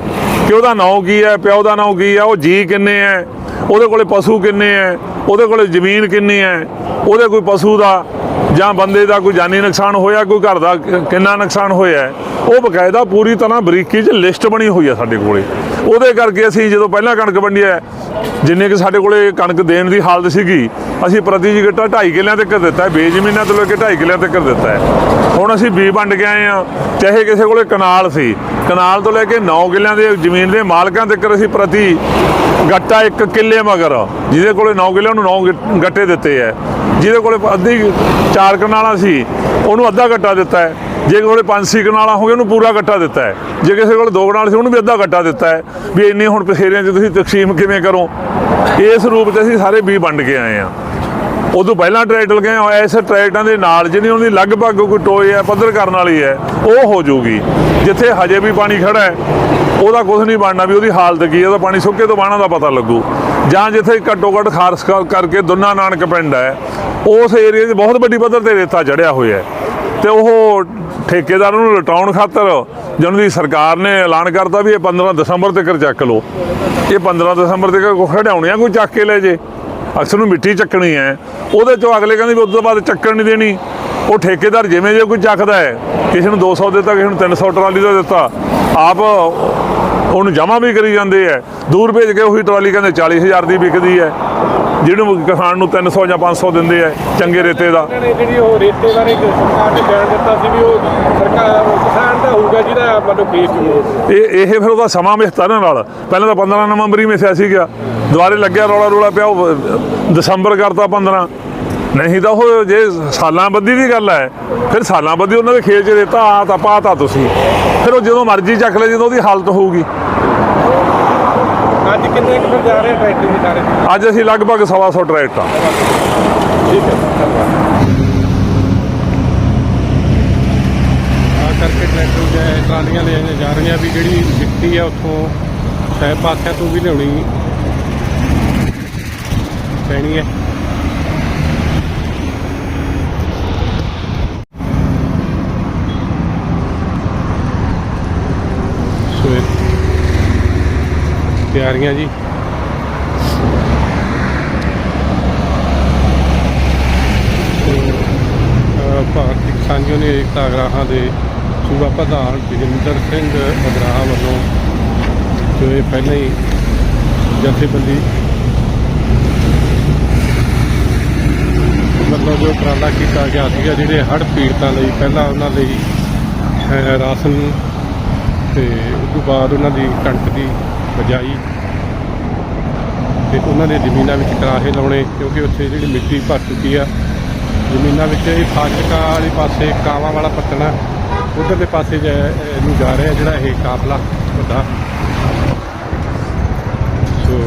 S2: ਕਿ ਉਹਦਾ ਨਾਂ ਕੀ ਹੈ, ਪਿਓ ਦਾ ਨਾਂ ਕੀ ਹੈ, ਉਹ ਜੀ ਕਿੰਨੇ ਹੈ, ਉਹਦੇ ਕੋਲੇ ਪਸ਼ੂ ਕਿੰਨੇ ਹੈ, ਉਹਦੇ ਕੋਲੇ ਜ਼ਮੀਨ ਕਿੰਨੀ ਹੈ। ਉਹਦੇ ਕੋਈ ਪਸ਼ੂ ਦਾ ਜਾਂ ਬੰਦੇ ਦਾ ਕੋਈ ਜਾਨੀ ਨੁਕਸਾਨ ਹੋਇਆ, ਕੋਈ ਘਰ ਦਾ ਕਿੰਨਾ ਨੁਕਸਾਨ ਹੋਇਆ ਉਹ ਬਕਾਇਦਾ ਪੂਰੀ ਤਰ੍ਹਾਂ ਬਰੀਕੀ 'ਚ ਲਿਸਟ ਬਣੀ ਹੋਈ ਹੈ ਸਾਡੇ ਕੋਲੇ। ਉਹਦੇ ਕਰਕੇ ਅਸੀਂ ਜਦੋਂ ਪਹਿਲਾਂ ਕਣਕ ਵੰਡੀ ਹੈ, ਜਿੰਨੇ ਕਿ ਸਾਡੇ ਕੋਲੇ ਕਣਕ ਦੇਣ ਦੀ ਹਾਲਤ ਸੀਗੀ, ਅਸੀਂ ਪ੍ਰਤੀ ਜੀ ਗੱਟਾ 2.5 ਕਿੱਲਿਆਂ ਤੱਕ ਦਿੱਤਾ ਬੇਜ਼ਮੀਨਾਂ ਤੋਂ ਲੈ ਕੇ 2.5 ਕਿੱਲਿਆਂ ਤੱਕ ਦਿੱਤਾ ਹੁਣ ਅਸੀਂ ਬੀ ਵੰਡ ਕੇ ਆਏ ਆ ਚਾਹੇ ਕਿਸੇ ਕੋਲੇ ਕਨਾਲ ਸੀ, ਕਨਾਲ ਤੋਂ ਲੈ ਕੇ 9 ਕਿੱਲਿਆਂ ਦੇ ਜ਼ਮੀਨ ਦੇ ਮਾਲਕਾਂ ਤੱਕ ਅਸੀਂ ਪ੍ਰਤੀ ਗੱਟਾ ਇੱਕ ਕਿੱਲੇ ਮਗਰ, ਜਿਹਦੇ ਕੋਲੇ 9 ਕਿੱਲਿਆਂ ਨੂੰ 9 ਗੱਟੇ ਦਿੱਤੇ ਹੈ। ਜਿਹਦੇ ਕੋਲੇ ਅੱਧੀ ਚਾਰ ਕਨਾਲਾਂ ਸੀ, ਉਹਨੂੰ ਅੱਧਾ ਗੱਟਾ ਦਿੱਤਾ ਹੈ। ਜੇ ਕੋਲੇ ਪੰਜ ਛੇ ਕਨਾਲਾਂ ਹੋ ਗਏ ਉਹਨੂੰ ਪੂਰਾ ਗੱਟਾ ਦਿੱਤਾ ਹੈ। ਜੇ ਕਿਸੇ ਕੋਲ ਦੋ ਕਨਾਲ ਸੀ, ਉਹਨੂੰ ਵੀ ਅੱਧਾ ਗੱਟਾ ਦਿੱਤਾ ਹੈ ਵੀ ਇੰਨੇ ਹੁਣ ਪਸੇਰਿਆਂ 'ਚ ਤੁਸੀਂ ਤਕਸੀਮ ਕਿਵੇਂ ਕਰੋ? ਇਸ ਰੂਪ 'ਚ ਅਸੀਂ ਸਾਰੇ ਬੀ ਵੰਡ ਕੇ ਆਏ ਆ ਉਦੋਂ ਪਹਿਲਾਂ ਟਰੈਕਟਰ ਗਏ ਆ, ਇਸ ਟਰੈਕਟਰਾਂ ਦੇ ਨਾਲ ਜਿਹਨੇ ਉਹਦੀ ਲਗਭਗ ਕੋਈ ਟੋਏ ਹੈ ਪੱਧਰ ਕਰਨ ਵਾਲੀ ਹੈ, ਉਹ ਹੋ ਜਾਊਗੀ। ਜਿੱਥੇ ਹਜੇ ਵੀ ਪਾਣੀ ਖੜਾ ਹੈ, ਉਹਦਾ ਕੁਝ ਨਹੀਂ ਬਣਨਾ ਵੀ ਉਹਦੀ ਹਾਲਤ ਕੀ ਹੈ, ਉਹਦਾ ਪਾਣੀ ਸੁੱਕੇ ਤੋਂ ਬਾਣਾ ਦਾ ਪਤਾ ਲੱਗੂ। ਜਾਂ ਜਿੱਥੇ ਘੱਟੋ ਘੱਟ ਖਾਰਸ ਕਰਕੇ ਦੁੰਨਾ ਨਾਨਕ ਪਿੰਡ ਹੈ, ਉਸ ਏਰੀਆ 'ਚ ਬਹੁਤ ਵੱਡੀ ਪੱਧਰ ਤੇ ਰੇਤਾ ਚੜਿਆ ਹੋਇਆ ਹੈ। ਤੇ ਉਹ ਠੇਕੇਦਾਰ ਨੂੰ ਲਟਾਉਣ ਖਾਤਰ ਜਿਹਨਾਂ ਦੀ ਸਰਕਾਰ ਨੇ ਐਲਾਨ ਕਰਤਾ ਵੀ ਇਹ 15 ਦਸੰਬਰ ਤੱਕ ਚੱਕ ਲਓ। ਇਹ 15 ਦਸੰਬਰ ਤੱਕ ਕੋ ਆ ਕੋਈ ਚੱਕ ਕੇ ਲੈ ਜੇ। ਅਕਸਰ ਨੂੰ ਮਿੱਟੀ ਚੱਕਣੀ ਹੈ। ਉਹਦੇ ਚੋਂ ਅਗਲੇ ਕਹਿੰਦੇ ਵੀ ਉਸ ਤੋਂ ਬਾਅਦ ਚੱਕਣ ਨਹੀਂ ਦੇਣੀ। ਉਹ ਠੇਕੇਦਾਰ ਜਿਵੇਂ ਜੇ ਕੋਈ ਚੱਕਦਾ ਹੈ, ਕਿਸੇ ਨੂੰ 200 ਦਿੱਤਾ, ਕਿਸੇ ਨੂੰ 300 ਟਰਾਲੀ ਦਾ ਦਿੱਤਾ, ਆਪ ਉਹਨੂੰ ਜਮਾ ਵੀ ਕਰੀ ਜਾਂਦੇ ਐ ਦੂਰ ਭੇਜ ਕੇ ਉਹੀ ਟਰਾਲੀ ਕਹਿੰਦੇ 40000 ਦੀ ਵਿਕਦੀ ਹੈ। ਜਿਹਨੂੰ ਕਿਸਾਨ ਨੂੰ 300 ਜਾਂ 500 ਦਿੰਦੇ ਐ ਚੰਗੇ ਰੇਤੇ ਦਾ।
S1: ਜਿਹੜੀ ਉਹ ਰੇਤੇ ਬਾਰੇ ਸਰਕਾਰ ਨੇ ਬਿਆਨ ਦਿੱਤਾ ਸੀ ਵੀ ਉਹ ਸਰਕਾਰ ਕਿਸਾਨ ਦਾ ਹੋਊਗਾ ਜਿਹਦਾ ਮਤਲਬ ਖੇਤ
S2: ਇਹ ਇਹ ਫਿਰ ਉਹਦਾ ਸਮਾਂ ਮਿਹਤਾ ਨਾ ਨਾਲ। ਪਹਿਲਾਂ ਤਾਂ 15 ਨਵੰਬਰ ਹੀ ਮਿਥਿਆ ਸੀਗਾ। ਦੁਬਾਰੇ ਲੱਗਿਆ ਰੌਲਾ ਰੌਲਾ ਪਿਆ ਉਹ ਦਸੰਬਰ ਕਰਤਾ 15 ਨਹੀਂ ਤਾਂ ਉਹ ਜੇ ਸਾਲਾਂ ਬੱਧੀ ਦੀ ਗੱਲ ਹੈ ਫਿਰ ਸਾਲਾਂ ਬੱਧੀ ਉਹਨਾਂ ਦੇ ਖੇਤ 'ਚ ਰੇਤਾ ਆ ਤਾਂ ਪਾਤਾ ਤੁਸੀਂ। ਫਿਰ ਉਹ ਜਦੋਂ ਮਰਜ਼ੀ ਚੱਕ ਲੈ ਜਦੋਂ ਉਹਦੀ ਹਾਲਤ ਹੋਊਗੀ।
S1: ਅੱਜ ਕਿੰਨੇ ਕੁ ਫਿਰ ਜਾ ਰਹੇ ਟਰੈਕਟਰ ਵੀ ਸਾਰੇ?
S2: ਅੱਜ ਅਸੀਂ ਲਗਭਗ ਸਵਾ ਸੌ ਟਰੈਕਟਰ
S1: ਠੀਕ ਹੈ ਆ ਕਰਕੇ ਟਰੈਕਟਰ ਜਾਂ ਟਰਾਲੀਆਂ ਲੈ ਜਾ ਰਹੀਆਂ ਵੀ ਜਿਹੜੀ ਮਿੱਟੀ ਆ ਉੱਥੋਂ ਸਹਿ ਪਾਸਿਆਂ ਤੋਂ ਵੀ ਲਿਆਉਣੀ ਪੈਣੀ ਹੈ। ਸੋ ਤਿਆਰੀਆਂ ਜੀ। ਭਾਰਤੀ ਕਿਸਾਨ ਯੂਨੀਅਨ ਏਕਤਾ ਅਗਰਾਹਾਂ ਦੇ ਸੂਬਾ ਪ੍ਰਧਾਨ ਜਗਿੰਦਰ ਸਿੰਘ ਅਗਰਾਹਾਂ ਵੱਲੋਂ ਜੋ ਇਹ ਪਹਿਲਾਂ ਹੀ ਜਥੇਬੰਦੀ ਮਤਲਬ ਜੋ ਉਪਰਾਲਾ ਕੀਤਾ ਗਿਆ ਸੀਗਾ, ਜਿਹੜੇ ਹੜ੍ਹ ਪੀੜਤਾਂ ਲਈ ਪਹਿਲਾਂ ਉਹਨਾਂ ਲਈ ਰਾਸ਼ਨ ਤੇ, ਉਸ ਤੋਂ ਬਾਅਦ ਉਹਨਾਂ ਦੀ ਕਣਕ ਦੀ ਬਜਾਈ ਤੇ ਉਹਨਾਂ ਦੇ ਜ਼ਮੀਨਾਂ ਵਿੱਚ ਕਰਾਹੇ ਲਾਉਣੇ, ਕਿਉਂਕਿ ਉੱਥੇ ਜਿਹੜੀ ਮਿੱਟੀ ਭਰ ਚੁੱਕੀ ਆ, ਜ਼ਮੀਨਾਂ ਵਿੱਚ ਇਹ ਫਾਜ਼ਿਲਕਾ ਵਾਲੇ ਪਾਸੇ ਕਾਵਾਂ ਵਾਲਾ ਪੱਤਣਾ ਉਧਰ ਦੇ ਪਾਸੇ ਨੂੰ ਜਾ ਰਿਹਾ ਜਿਹੜਾ ਇਹ ਕਾਫਲਾ ਵੱਡਾ। ਸੋ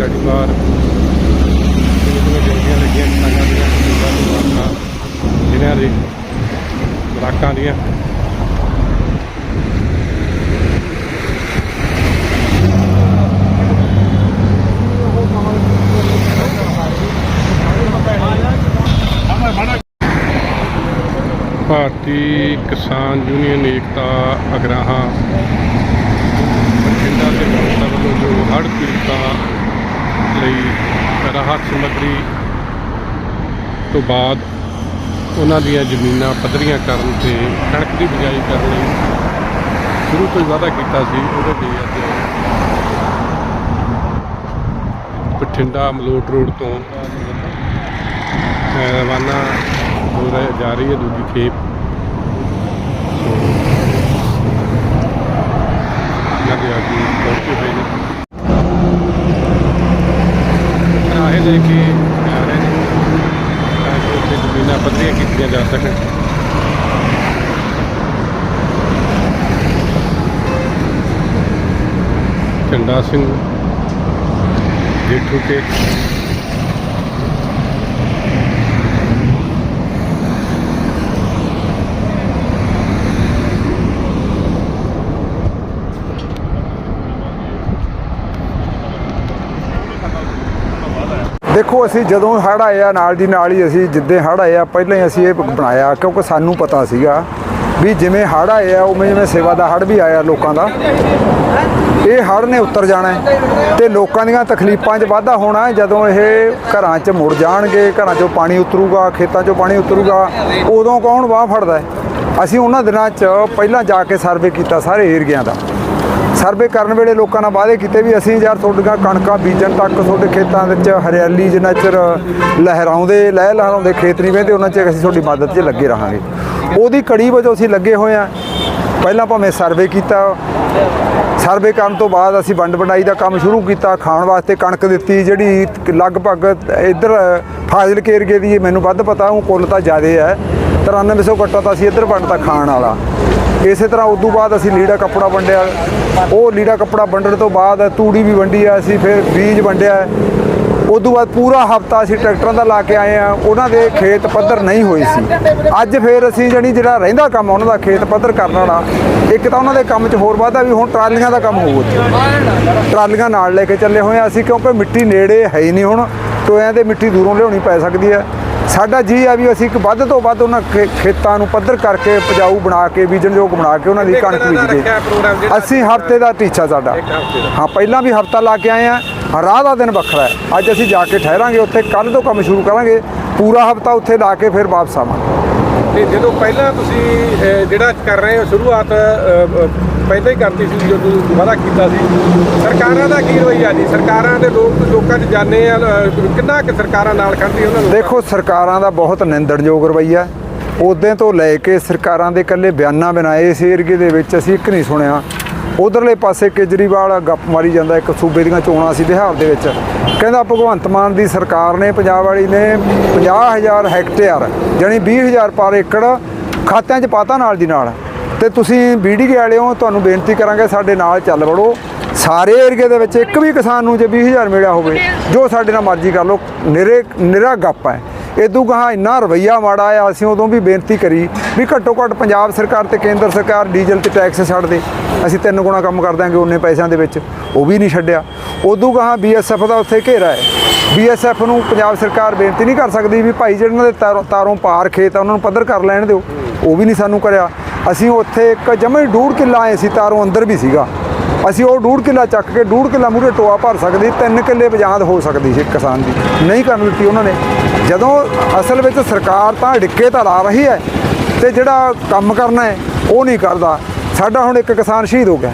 S1: ਗਾੜੀ ਬਾਰ ਜਿਹੜੀਆਂ ਲੱਗੀਆਂ ਕਿਸਾਨਾਂ ਦੀਆਂ ਮੌਜੂਦਾ ਦੇ ਗ੍ਰਾਹਕਾਂ ਦੀਆਂ। ਭਾਰਤੀ ਕਿਸਾਨ ਯੂਨੀਅਨ ਏਕਤਾ ਅਗਰਾਹਾਂ। ਬਠਿੰਡਾ ਦੇ ਸੰਸਥਾ ਵੱਲੋਂ ਜੋ ਹੜ੍ਹ ਪੀੜਤਾਂ ਲਈ ਰਾਹਤ ਸਮੱਗਰੀ ਤੋਂ ਬਾਅਦ ਉਹਨਾਂ ਦੀਆਂ ਜ਼ਮੀਨਾਂ ਪੱਧਰੀਆਂ ਕਰਨ ਤੇ ਕਣਕ ਦੀ ਬਿਜਾਈ ਕਰਨ ਲਈ ਸ਼ੁਰੂ ਤੋਂ ਵਾਅਦਾ ਕੀਤਾ ਸੀ, ਉਹਦੇ ਲਈ ਅੱਜ ਬਠਿੰਡਾ ਮਲੋਟ ਰੋਡ ਤੋਂ ਰਵਾਨਾ ਹੋ ਰਹੇ, ਜਾ ਰਹੀ ਹੈ ਦੂਜੀ ਖੇਪ। ਲੱਗੇ ਆ ਜੀ ਪਹੁੰਚੇ ਹੋਏ ਨੇ। ਰਾਹੇ ਲੈ ਕੇ ਆ ਰਹੇ ਨੇ ਤਾਂ ਕਿ ਉੱਥੇ ਜ਼ਮੀਨਾਂ ਪੱਧਰੀਆਂ ਕੀਤੀਆਂ ਜਾ ਸਕਣ ਝੰਡਾ ਸਿੰਘ
S3: ਦੇਖੋ, ਅਸੀਂ ਜਦੋਂ ਹੜ੍ਹ ਆਇਆ ਨਾਲ ਦੀ ਨਾਲ ਹੀ ਅਸੀਂ ਜਿੱਦੇ ਹੜ੍ਹ ਆਇਆ ਪਹਿਲਾਂ ਹੀ ਅਸੀਂ ਇਹ ਬਣਾਇਆ, ਕਿਉਂਕਿ ਸਾਨੂੰ ਪਤਾ ਸੀਗਾ ਵੀ ਜਿਵੇਂ ਹੜ੍ਹ ਆਇਆ ਉਵੇਂ ਜਿਵੇਂ ਸੇਵਾ ਦਾ ਹੜ੍ਹ ਵੀ ਆਇਆ ਲੋਕਾਂ ਦਾ। ਇਹ ਹੜ੍ਹ ਨੇ ਉੱਤਰ ਜਾਣਾ ਹੈ ਤੇ ਲੋਕਾਂ ਦੀਆਂ ਤਕਲੀਫਾਂ 'ਚ ਵਾਧਾ ਹੋਣਾ ਜਦੋਂ ਇਹ ਘਰਾਂ 'ਚ ਮੁੜ ਜਾਣਗੇ, ਘਰਾਂ 'ਚੋਂ ਪਾਣੀ ਉਤਰੂਗਾ, ਖੇਤਾਂ 'ਚੋਂ ਪਾਣੀ ਉਤਰੂਗਾ, ਉਦੋਂ ਕੌਣ ਵਾਹ ਫੜਦਾ ਹੈ? ਅਸੀਂ ਉਹਨਾਂ ਦਿਨਾਂ 'ਚ ਪਹਿਲਾਂ ਜਾ ਕੇ ਸਰਵੇ ਕੀਤਾ ਸਾਰੇ ਏਰੀਆਂ ਦਾ। ਸਰਵੇ ਕਰਨ ਵੇਲੇ ਲੋਕਾਂ ਨਾਲ ਵਾਅਦੇ ਕੀਤੇ ਵੀ ਅਸੀਂ ਯਾਰ ਤੁਹਾਡੀਆਂ ਕਣਕਾਂ ਬੀਜਣ ਤੱਕ ਤੁਹਾਡੇ ਖੇਤਾਂ ਵਿੱਚ ਹਰਿਆਲੀ ਜਿੰਨਾ ਚਿਰ ਲਹਿਰਾਉਂਦੇ, ਲਹਿ ਲਹਿਰਾਉਂਦੇ ਖੇਤ ਨਹੀਂ ਵੇਂਦੇ ਉਹਨਾਂ ਚਿਰ ਅਸੀਂ ਤੁਹਾਡੀ ਮਦਦ 'ਚ ਲੱਗੇ ਰਹਾਂਗੇ। ਉਹਦੀ ਕੜੀ ਵਜੋਂ ਅਸੀਂ ਲੱਗੇ ਹੋਏ ਆ ਪਹਿਲਾਂ ਭਾਵੇਂ ਸਰਵੇ ਕੀਤਾ, ਸਰਵੇ ਕਰਨ ਤੋਂ ਬਾਅਦ ਅਸੀਂ ਵੰਡ ਵੰਡਾਈ ਦਾ ਕੰਮ ਸ਼ੁਰੂ ਕੀਤਾ, ਖਾਣ ਵਾਸਤੇ ਕਣਕ ਦਿੱਤੀ, ਜਿਹੜੀ ਲਗਭਗ ਇੱਧਰ ਫਾਜ਼ਿਲਕੇ ਏਰੀਏ ਦੀ ਮੈਨੂੰ ਵੱਧ ਪਤਾ, ਉਹ ਕੁੱਲ ਤਾਂ ਜ਼ਿਆਦੇ ਹੈ। 9300 ਕੱਟਾ ਤਾਂ ਅਸੀਂ ਇੱਧਰ ਵੰਡਤਾ ਖਾਣ ਵਾਲਾ। ਇਸੇ ਤਰ੍ਹਾਂ ਉਦੋਂ ਬਾਅਦ ਅਸੀਂ ਲੀੜਾ ਕੱਪੜਾ ਵੰਡਿਆ। ਉਹ ਲੀੜਾ ਕੱਪੜਾ ਵੰਡਣ ਤੋਂ ਬਾਅਦ ਤੂੜੀ ਵੀ ਵੰਡੀ ਆ, ਅਸੀਂ ਫਿਰ ਬੀਜ ਵੰਡਿਆ। ਉਦੋਂ ਬਾਅਦ ਪੂਰਾ ਹਫਤਾ ਅਸੀਂ ਟਰੈਕਟਰਾਂ ਦਾ ਲਾ ਕੇ ਆਏ ਆ, ਉਹਨਾਂ ਦੇ ਖੇਤ ਪੱਧਰ ਨਹੀਂ ਹੋਏ ਸੀ। ਅੱਜ ਫਿਰ ਅਸੀਂ ਜਿਹੜੀ ਜਿਹੜਾ ਰਹਿੰਦਾ ਕੰਮ ਉਹਨਾਂ ਦਾ ਖੇਤ ਪੱਧਰ ਕਰਨ ਵਾਲਾ, ਇੱਕ ਤਾਂ ਉਹਨਾਂ ਦੇ ਕੰਮ 'ਚ ਹੋਰ ਵਾਧਾ ਵੀ, ਹੁਣ ਟਰਾਲੀਆਂ ਦਾ ਕੰਮ ਹੋਊਗਾ ਟਰਾਲੀਆਂ ਨਾਲ ਲੈ ਕੇ ਚੱਲੇ ਹੋਏ ਆ ਅਸੀਂ, ਕਿਉਂਕਿ ਮਿੱਟੀ ਨੇੜੇ ਹੈ ਹੀ ਨਹੀਂ ਹੁਣ ਟੋਇਆਂ ਦੇ ਮਿੱਟੀ ਦੂਰੋਂ ਲਿਆਉਣੀ ਪੈ ਸਕਦੀ ਹੈ ਸਾਡਾ ਜੀ ਆ ਵੀ ਅਸੀਂ ਇੱਕ ਵੱਧ ਤੋਂ ਵੱਧ ਉਹਨਾਂ ਖੇਤਾਂ ਨੂੰ ਪੱਧਰ ਕਰਕੇ ਉਪਜਾਊ ਬਣਾ ਕੇ ਬੀਜਣਯੋਗ ਬਣਾ ਕੇ ਉਹਨਾਂ ਦੀ ਕਣਕ ਬੀਜਦੇ। ਅਸੀਂ ਹਫ਼ਤੇ ਦਾ ਟੀਚਾ ਸਾਡਾ। ਹਾਂ ਪਹਿਲਾਂ ਵੀ ਹਫਤਾ ਲਾ ਕੇ ਆਏ ਆ ਰਾਹ ਦਾ ਦਿਨ ਵੱਖਰਾ ਹੈ। ਅੱਜ ਅਸੀਂ ਜਾ ਕੇ ਠਹਿਰਾਂਗੇ ਉੱਥੇ ਕੱਲ ਤੋਂ ਕੰਮ ਸ਼ੁਰੂ ਕਰਾਂਗੇ ਪੂਰਾ ਹਫਤਾ ਉੱਥੇ ਲਾ ਕੇ ਫਿਰ ਵਾਪਸ ਆਵਾਂਗੇ।
S1: ਤੇ ਜਦੋਂ ਪਹਿਲਾਂ ਤੁਸੀਂ ਜਿਹੜਾ ਕਰ ਰਹੇ ਹੋ ਸ਼ੁਰੂਆਤ ਪਹਿਲਾਂ ਹੀ ਕਰਤੀ ਸੀ ਜਦੋਂ ਵਾਅਦਾ ਕੀਤਾ ਸੀ। ਸਰਕਾਰਾਂ ਦਾ ਕੀ ਰਵੱਈਆ ਜੀ? ਸਰਕਾਰਾਂ ਦੇ ਲੋਕ ਲੋਕਾਂ 'ਚ ਜਾਣੇ ਆ ਕਿੰਨਾ ਕਿ ਸਰਕਾਰਾਂ ਨਾਲ ਖੜਦੀ ਉਹਨਾਂ ਨੂੰ
S3: ਦੇਖੋ ਸਰਕਾਰਾਂ ਦਾ ਬਹੁਤ ਨਿੰਦਣਯੋਗ ਰਵੱਈਆ। ਉਦੋਂ ਤੋਂ ਲੈ ਕੇ ਸਰਕਾਰਾਂ ਦੇ ਇਕੱਲੇ ਬਿਆਨਾਂ ਬਣਾਏ ਇਸ ਏਰੀਏ ਦੇ ਵਿੱਚ ਅਸੀਂ ਇੱਕ ਨਹੀਂ ਸੁਣਿਆ। ਉਧਰਲੇ ਪਾਸੇ ਕੇਜਰੀਵਾਲ ਗੱਪ ਮਾਰੀ ਜਾਂਦਾ ਇੱਕ ਸੂਬੇ ਦੀਆਂ ਚੋਣਾਂ ਸੀ ਬਿਹਾਰ ਦੇ ਵਿੱਚ। ਕਹਿੰਦਾ ਭਗਵੰਤ ਮਾਨ ਦੀ ਸਰਕਾਰ ਨੇ ਪੰਜਾਬ ਵਾਲੀ ਨੇ 50000 ਹੈਕਟੇਅਰ ਜਾਣੀ 20000 ਪਰ ਏਕੜ ਖਾਤਿਆਂ 'ਚ ਪਾਤਾ ਨਾਲ ਦੀ ਨਾਲ। ਤੇ ਤੁਸੀਂ ਬੀਡੀਗੇ ਵਾਲਿਓ, ਤੁਹਾਨੂੰ ਬੇਨਤੀ ਕਰਾਂਗੇ ਸਾਡੇ ਨਾਲ ਚੱਲ ਵੜੋ। ਸਾਰੇ ਏਰੀਏ ਦੇ ਵਿੱਚ ਇੱਕ ਵੀ ਕਿਸਾਨ ਨੂੰ ਜੇ 20000 ਮਿਲਿਆ ਹੋਵੇ, ਜੋ ਸਾਡੇ ਨਾਲ ਮਰਜ਼ੀ ਕਰ ਲਓ, ਨਿਰੇ ਨਿਰਾ ਗੱਪ ਹੈ। ਇਦੋਂ ਗਾਹਾਂ ਇੰਨਾ ਰਵਈਆ ਮਾੜਾ ਆ, ਅਸੀਂ ਉਦੋਂ ਵੀ ਬੇਨਤੀ ਕਰੀ ਵੀ ਘੱਟੋ ਘੱਟ ਪੰਜਾਬ ਸਰਕਾਰ ਤੇ ਕੇਂਦਰ ਸਰਕਾਰ ਡੀਜ਼ਲ ਤੇ ਟੈਕਸ ਛੱਡ ਦੇ। ਅਸੀਂ ਤਿੰਨ ਗੁਣਾ ਕੰਮ ਕਰ ਦਾਂਗੇ ਉਹਨੇ ਪੈਸਿਆਂ ਦੇ ਵਿੱਚ, ਉਹ ਵੀ ਨਹੀਂ ਛੱਡਿਆ। ਉਦੋਂ ਗਾਹਾਂ ਬੀਐਸਐਫ ਦਾ ਉੱਥੇ ਘੇਰਾ ਹੈ। ਬੀਐਸਐਫ ਨੂੰ ਪੰਜਾਬ ਸਰਕਾਰ ਬੇਨਤੀ ਨਹੀਂ ਕਰ ਸਕਦੀ ਵੀ ਭਾਈ ਜਿਹਨਾਂ ਦੇ ਤਾਰੋਂ- ਤਾਰੋਂ ਪਾਰ ਖੇਤ ਆ, ਉਹਨਾਂ ਨੂੰ ਪੱਧਰ ਕਰ ਲੈਣ ਦਿਓ। ਉਹ ਵੀ ਨਹੀਂ ਸਾਨੂੰ ਕਰਿਆ। ਅਸੀਂ ਉੱਥੇ ਇੱਕ ਜਮੇ ਡੂੜ ਕਿੱਲਾ ਆਏ ਸੀ ਤਾਰੋਂ ਅੰਦਰ ਵੀ ਸੀਗਾ। ਅਸੀਂ ਉਹ ਡੂੜ ਕਿੱਲਾ ਚੱਕ ਕੇ ਡੂੜ ਕਿੱਲਾ ਮੂਰੇ ਟੋਆ ਭਰ ਸਕਦੀ ਤਿੰਨ ਕਿੱਲੇ ਬਜਾਂਦ ਹੋ ਸਕਦੀ ਸੀ ਕਿਸਾਨ ਦੀ। ਨਹੀਂ ਕਰਨ ਦਿੱਤੀ ਉਹਨਾਂ ਨੇ। ਜਦੋਂ ਅਸਲ ਵਿੱਚ ਸਰਕਾਰ ਤਾਂ ਡਿੱਕੇ ਤਾਂ ਲਾ ਰਹੀ ਹੈ ਤੇ ਜਿਹੜਾ ਕੰਮ ਕਰਨਾ ਹੈ ਉਹ ਨਹੀਂ ਕਰਦਾ। ਸਾਡਾ ਹੁਣ ਇੱਕ ਕਿਸਾਨ ਸ਼ਹੀਦ ਹੋ ਗਿਆ।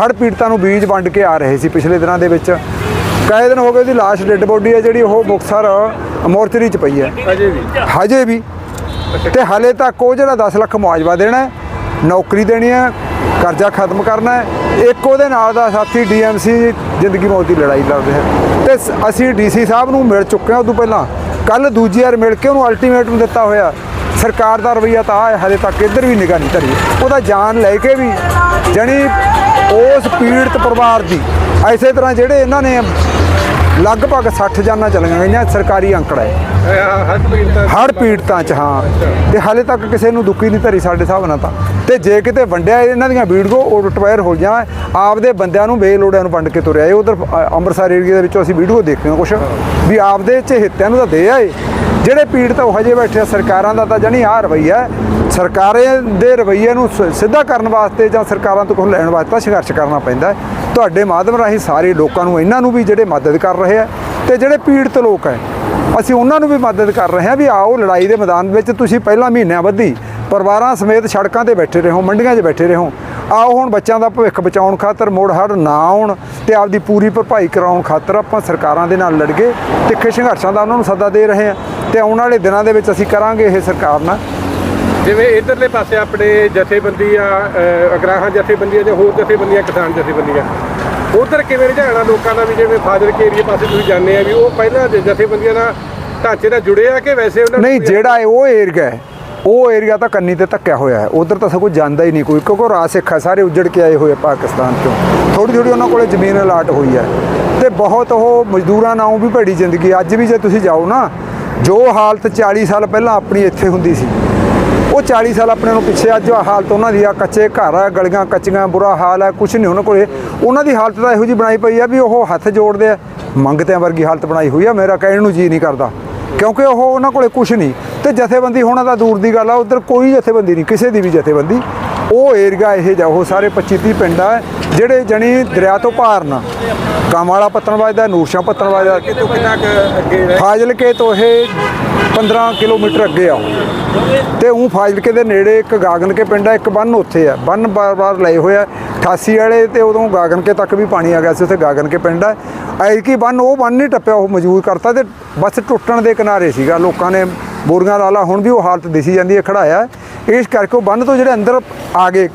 S3: ਹੜ੍ਹ ਪੀੜਤਾਂ ਨੂੰ ਬੀਜ ਵੰਡ ਕੇ ਆ ਰਹੇ ਸੀ ਪਿਛਲੇ ਦਿਨਾਂ ਦੇ ਵਿੱਚ। ਕਈ ਦਿਨ ਹੋ ਗਏ ਉਹਦੀ ਲਾਸ਼ ਡੈੱਡ ਬੋਡੀ ਹੈ ਜਿਹੜੀ ਉਹ ਮੁਕਤਸਰ ਮੋਰਚਰੀ 'ਚ ਪਈ ਹੈ।
S1: ਅਜੇ ਵੀ।
S3: ਹਜੇ ਵੀ। ਤੇ ਹਲੇ ਤੱਕ ਉਹ ਜਿਹੜਾ 10 ਲੱਖ ਮੁਆਵਜ਼ਾ ਦੇਣਾ ਨੌਕਰੀ ਦੇਣੀ ਹੈ, ਕਰਜ਼ਾ ਖਤਮ ਕਰਨਾ ਹੈ, ਇੱਕ ਉਹਦੇ ਨਾਲ ਦਾ ਸਾਥੀ ਡੀਐਮਸੀ ਜ਼ਿੰਦਗੀ ਮੌਤ ਦੀ ਲੜਾਈ ਲੜਦੇ ਹੈ। ਤੇ ਸ- ਅਸੀਂ ਡੀਸੀ ਸਾਹਿਬ ਨੂੰ ਮਿਲ ਚੁੱਕੇ ਹਾਂ ਉਦੋਂ ਪਹਿਲਾਂ। ਕੱਲ ਦੂਜੀ ਵਾਰ ਮਿਲ ਕੇ ਉਹਨੂੰ ਅਲਟੀਮੇਟਮ ਦਿੱਤਾ ਹੋਇਆ। ਸਰਕਾਰ ਦਾ ਰਵਈਆ ਤਾਂ ਆਹ ਹੈ, ਹਲੇ ਤੱਕ ਇੱਧਰ ਵੀ ਨਿਗਾਹ ਨਹੀਂ ਧਰੀ। ਉਹਦਾ ਜਾਨ ਲੈ ਕੇ ਵੀ ਜਣੀ ਉਸ ਪੀੜਤ ਪਰਿਵਾਰ ਦੀ ਐਸੇ ਤਰ੍ਹਾਂ ਜਿਹੜੇ ਇਹਨਾਂ ਨੇ ਲਗਭਗ 60 ਜਾਨਾਂ ਚਲੀਆਂ ਗਈਆਂ ਸਰਕਾਰੀ ਅੰਕੜਾ ਹੈ।
S1: ਹਰ ਪੀੜਤਾਂ
S3: ਹੜ ਪੀੜਤਾਂ ਚ ਹਾਂ। ਤੇ ਹਾਲੇ ਤੱਕ ਕਿਸੇ ਨੂੰ ਦੁੱਖੀ ਨਹੀਂ ਧਰੀ ਸਾਡੇ ਹਿਸਾਬ ਨਾਲ ਤਾਂ। ਤੇ ਜੇ ਕਿਤੇ ਵੰਡਿਆ ਇਹਨਾਂ ਦੀਆਂ ਵੀਡੀਓ ਉਹ ਰਿਟਵਾਇਰ ਹੋ ਜਾ ਆਪਦੇ ਬੰਦਿਆਂ ਨੂੰ ਬੇਲੋੜਿਆਂ ਨੂੰ ਵੰਡ ਕੇ ਤੁਰਿਆ ਉਧਰ ਅੰਮ੍ਰਿਤਸਰ ਏਰੀਆ ਦੇ ਵਿੱਚੋਂ ਅਸੀਂ ਵੀਡੀਓ ਦੇਖੀਆਂ ਕੁਛ। ਵੀ ਆਪਦੇ 'ਚ ਹਿੱਤਿਆਂ ਨੂੰ ਤਾਂ ਦੇ ਆਏ। ਜਿਹੜੇ ਪੀੜਤ ਉਹ ਹਜੇ ਬੈਠੇ ਆ, ਸਰਕਾਰਾਂ ਦਾ ਤਾਂ ਜਾਨੀ ਆਹ ਰਵਈਆ ਹੈ। ਸਰਕਾਰਾਂ ਦੇ ਰਵੱਈਏ ਨੂੰ ਸ- ਸਿੱਧਾ ਕਰਨ ਵਾਸਤੇ ਜਾਂ ਸਰਕਾਰਾਂ ਤੋਂ ਕੁਝ ਲੈਣ ਵਾਸਤੇ ਸੰਘਰਸ਼ ਕਰਨਾ ਪੈਂਦਾ ਹੈ। ਤੁਹਾਡੇ ਮਾਧਿਅਮ ਰਾਹੀਂ ਸਾਰੇ ਲੋਕਾਂ ਨੂੰ, ਇਹਨਾਂ ਨੂੰ ਵੀ ਜਿਹੜੇ ਮਦਦ ਕਰ ਰਹੇ ਆ ਤੇ ਜਿਹੜੇ ਪੀੜਤ ਲੋਕ ਹੈ, ਅਸੀਂ ਉਹਨਾਂ ਨੂੰ ਵੀ ਮਦਦ ਕਰ ਰਹੇ ਹਾਂ ਵੀ ਆਓ ਲੜਾਈ ਦੇ ਮੈਦਾਨ ਵਿੱਚ ਤੁਸੀਂ ਪਹਿਲਾਂ ਮਹੀਨਿਆਂ ਵੱਧੀ ਪਰਿਵਾਰਾਂ ਸਮੇਤ ਸੜਕਾਂ ਤੇ ਬੈਠੇ ਰਹੋ, ਮੰਡੀਆਂ 'ਚ ਬੈਠੇ ਰਹੋ ਆਓ ਹੁਣ ਬੱਚਿਆਂ ਦਾ ਭਵਿੱਖ ਬਚਾਉਣ ਖਾਤਰ, ਮੋੜ ਹੜ ਨਾ ਆਉਣ ਤੇ ਆਪਦੀ ਪੂਰੀ ਭਰਪਾਈ ਕਰਾਉਣ ਖਾਤਰ ਆਪਾਂ ਸਰਕਾਰਾਂ ਦੇ ਨਾਲ ਲੜਗੇ ਤਿੱਖੇ ਸੰਘਰਸ਼ਾਂ ਦਾ ਉਹਨਾਂ ਨੂੰ ਸੱਦਾ ਦੇ ਰਹੇ ਹਾਂ ਤੇ ਆਉਣ ਵਾਲੇ ਦਿਨਾਂ ਦੇ ਵਿੱਚ ਅਸੀਂ ਕਰਾਂਗੇ ਇਹ ਸਰਕਾਰ ਨਾਲ
S1: ਜਿਵੇਂ ਇਧਰਲੇ ਪਾਸੇ ਆਪਣੇ ਜਥੇਬੰਦੀ ਆ ਅਗਰਾਹਾਂ ਜਥੇਬੰਦੀਆਂ ਜਾਂ ਹੋਰ ਜਥੇਬੰਦੀਆਂ ਕਿਸਾਨ ਜਥੇਬੰਦੀਆਂ। ਉਧਰ ਕਿਵੇਂ ਰੁਝਾਣਾ ਲੋਕਾਂ ਦਾ ਵੀ ਜਿਵੇਂ ਫਾਜ਼ਿਲਕੇ ਏਰੀਏ ਪਾਸੇ ਤੁਸੀਂ ਜਾਣਦੇ ਆ ਵੀ ਉਹ ਪਹਿਲਾਂ ਜਥੇਬੰਦੀਆਂ ਨਾਲ ਢਾਂਚੇ ਨਾਲ ਜੁੜੇ ਆ ਕਿ ਵੈਸੇ ਉਹਨਾਂ
S3: ਨਹੀਂ ਜਿਹੜਾ ਉਹ ਏਰੀਆ ਹੈ ਉਹ ਏਰੀਆ ਤਾਂ ਕੰਨੀ ਤੇ ਧੱਕਿਆ ਹੋਇਆ ਹੈ। ਉਧਰ ਤਾਂ ਸਗੋਂ ਜਾਂਦਾ ਹੀ ਨਹੀਂ ਕੋਈ ਕਿਉਂਕਿ ਰਾਜ ਸਿੱਖ ਸਾਰੇ ਉੱਜੜ ਕੇ ਆਏ ਹੋਏ ਪਾਕਿਸਤਾਨ ਤੋਂ ਥੋੜੀ ਥੋੜੀ ਉਹਨਾਂ ਕੋਲੇ ਜ਼ਮੀਨ ਅਲਾਟ ਹੋਈ ਹੈ। ਤੇ ਬਹੁਤ ਉਹ ਮਜ਼ਦੂਰਾਂ ਨਾਲੋਂ ਵੀ ਭੜੀ ਜ਼ਿੰਦਗੀ ਅੱਜ ਵੀ ਜੇ ਤੁਸੀਂ ਜਾਓ ਨਾ ਜੋ ਹਾਲਤ 40 ਸਾਲ ਪਹਿਲਾਂ ਆਪਣੀ ਇੱਥੇ ਹੁੰਦੀ ਸੀ ਉਹ 40 ਸਾਲ ਆਪਣੇ ਨੂੰ ਪਿੱਛੇ ਅੱਜ ਹਾਲਤ ਉਹਨਾਂ ਦੀ ਆ ਕੱਚੇ ਘਰ ਆ ਗਲੀਆਂ ਕੱਚੀਆਂ ਬੁਰਾ ਹਾਲ ਹੈ ਕੁਝ ਨਹੀਂ ਉਹਨਾਂ ਕੋਲੇ। ਉਹਨਾਂ ਦੀ ਹਾਲਤ ਤਾਂ ਇਹੋ ਜੀ ਬਣਾਈ ਪਈ ਆ ਵੀ ਉਹ ਹੱਥ ਜੋੜਦੇ ਆ। ਮੰਗਤਿਆਂ ਵਰਗੀ ਹਾਲਤ ਬਣਾਈ ਹੋਈ ਆ ਮੇਰਾ ਕਹਿਣ ਨੂੰ ਜੀ ਨਹੀਂ ਕਰਦਾ। ਕਿਉਂਕਿ ਉਹ ਉਹਨਾਂ ਕੋਲੇ ਕੁਝ ਨਹੀਂ। ਤੇ ਜਥੇਬੰਦੀ ਹੋਣਾ ਤਾਂ ਦੂਰ ਦੀ ਗੱਲ ਆ ਉਧਰ ਕੋਈ ਜਥੇਬੰਦੀ ਨਹੀਂ ਕਿਸੇ ਦੀ ਵੀ ਜਥੇਬੰਦੀ। ਉਹ ਏਰੀਆ ਇਹ ਜਾ ਉਹ ਸਾਰੇ 25 30 ਪਿੰਡ ਆ ਜਿਹੜੇ ਜਣੀ ਦਰਿਆ ਤੋਂ ਪਾਰ ਨਾ। ਕੰਮ ਵਾਲਾ ਪੱਤਣ ਵੱਜਦਾ ਨੂਰਸ਼ਾਂ ਪੱਤਣ ਵੱਜਦਾ
S1: ਕਿਤੋਂ ਕਿੰਨਾ ਕੁ ਅੱਗੇ ਰਹਿ
S3: ਫਾਜ਼ਿਲਕੇ ਤੋਂ ਇਹ 15 ਕਿਲੋਮੀਟਰ ਅੱਗੇ ਆ। ਤੇ ਉਹ ਫਾਜ਼ਿਲਕੇ ਦੇ ਨੇੜੇ ਇੱਕ ਗਾਗਨਕੇ ਪਿੰਡ ਆ, ਇੱਕ ਬੰਨ ਉੱਥੇ ਆ। ਬੰਨ ਬਾਰ-ਬਾਰ ਲਏ ਹੋਏ ਆ। 88 ਵਾਲੇ ਤੇ ਉਦੋਂ ਗਾਗਨਕੇ ਤੱਕ ਵੀ ਪਾਣੀ ਆ ਗਿਆ ਸੀ, ਉੱਥੇ ਗਾਗਨਕੇ ਪਿੰਡ ਆ। ਐਲਕੀ ਬੰਨ, ਉਹ ਬੰਨ ਨਹੀਂ ਟੱਪਿਆ, ਉਹ ਮਜ਼ਬੂਰ ਕਰਤਾ ਤੇ ਬਸ ਟੁੱਟਣ ਦੇ ਕਿਨਾਰੇ ਸੀਗਾ। ਲੋਕਾਂ ਨੇ ਬੋਰੀਆਂ ਲਾਲਾ ਹੁਣ ਵੀ ਉਹ ਹਾਲਤ ਦਿਸੀ ਜਾਂਦੀ ਹੈ, ਖੜਾਇਆ। ਇਸ ਕਰਕੇ ਉਹ ਬੰਨ ਤੋਂ ਜਿਹੜੇ ਅੰਦਰ ਆ ਗਏ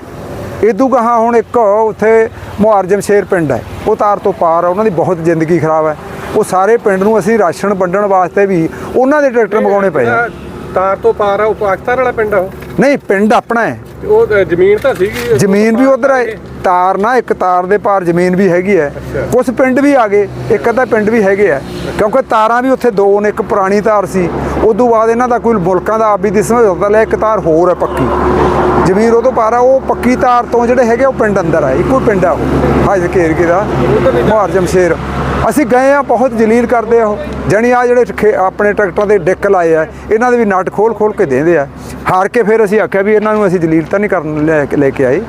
S3: ਇਦੂ ਗਾਹਾਂ ਹੁਣ ਇੱਕ ਉੱਥੇ ਮੁਹਾਰਜਮ ਸ਼ੇਰ ਪਿੰਡ ਹੈ। ਉਹ ਤਾਰ ਤੋਂ ਪਾਰ ਆ, ਉਹਨਾਂ ਦੀ ਬਹੁਤ ਜ਼ਿੰਦਗੀ ਖਰਾਬ ਹੈ। ਉਹ ਸਾਰੇ ਪਿੰਡ ਨੂੰ ਅਸੀਂ ਰਾਸ਼ਨ ਵੰਡਣ ਵਾਸਤੇ ਵੀ ਉਹਨਾਂ ਦੇ ਟਰੈਕਟਰ ਮੰਗਾਉਣੇ ਪਏ ਆ।
S1: ਤਾਰ ਤੋਂ ਪਾਰ ਆ ਉਹ ਪਾਕਿਸਤਾਨ ਵਾਲਾ ਪਿੰਡ ਆ ਉਹ?
S3: ਨਹੀਂ ਪਿੰਡ ਆਪਣਾ ਹੈ।
S1: ਉਹ ਜ਼ਮੀਨ ਤਾਂ ਸੀਗੀ।
S3: ਜ਼ਮੀਨ ਵੀ ਉਧਰ ਹੈ ਤਾਰ ਨਾ ਇੱਕ ਤਾਰ ਦੇ ਪਾਰ ਜ਼ਮੀਨ ਵੀ ਹੈਗੀ ਹੈ। ਕੁਝ ਪਿੰਡ ਵੀ ਆ ਗਏ ਇੱਕ ਅੱਧਾ ਪਿੰਡ ਵੀ ਹੈਗੇ ਆ। ਕਿਉਂਕਿ ਤਾਰਾਂ ਵੀ ਉੱਥੇ ਦੋ ਨੇ ਇੱਕ ਪੁਰਾਣੀ ਤਾਰ ਸੀ। ਉਦੋਂ ਬਾਅਦ ਇਹਨਾਂ ਦਾ ਕੋਈ ਮੁਲਕਾਂ ਦਾ ਆਬੀ ਦੀ ਸਮਝੌਤਾ ਲੈ ਇੱਕ ਤਾਰ ਹੋਰ ਹੈ ਪੱਕੀ। ਜ਼ਮੀਨ ਉਹ ਤੋਂ ਪਾਰ ਆ ਉਹ ਪੱਕੀ ਤਾਰ ਤੋਂ ਜਿਹੜੇ ਹੈਗੇ ਉਹ ਪਿੰਡ ਅੰਦਰ ਆ। ਇੱਕੋ ਪਿੰਡ ਆ ਉਹ। ਹਾਜ਼ਰ ਘੇਰ ਕੇ ਦਾ ਮੁਹਾਰਜਮ ਸ਼ੇਰ। ਅਸੀਂ ਗਏ ਆ ਬਹੁਤ ਜਲੀਲ ਕਰਦੇ ਆ ਉਹ। ਜਣੀ ਆ ਜਿਹੜੇ ਖੇ- ਆਪਣੇ ਟਰੈਕਟਰਾਂ ਦੇ ਡਿੱਕ ਲਾਏ ਆ, ਇਹਨਾਂ ਦੇ ਵੀ ਨਟ ਖੋਲ ਖੋਲ ਕੇ ਦੇਂਦੇ ਆ। ਹਾਰ ਕੇ ਫਿਰ ਅਸੀਂ ਆਖਿਆ ਵੀ ਇਹਨਾਂ ਨੂੰ ਅਸੀਂ ਜਲੀਲ ਤਾਂ ਨਹੀਂ ਕਰਨ ਲੈ ਲੈ ਕੇ ਆਏ।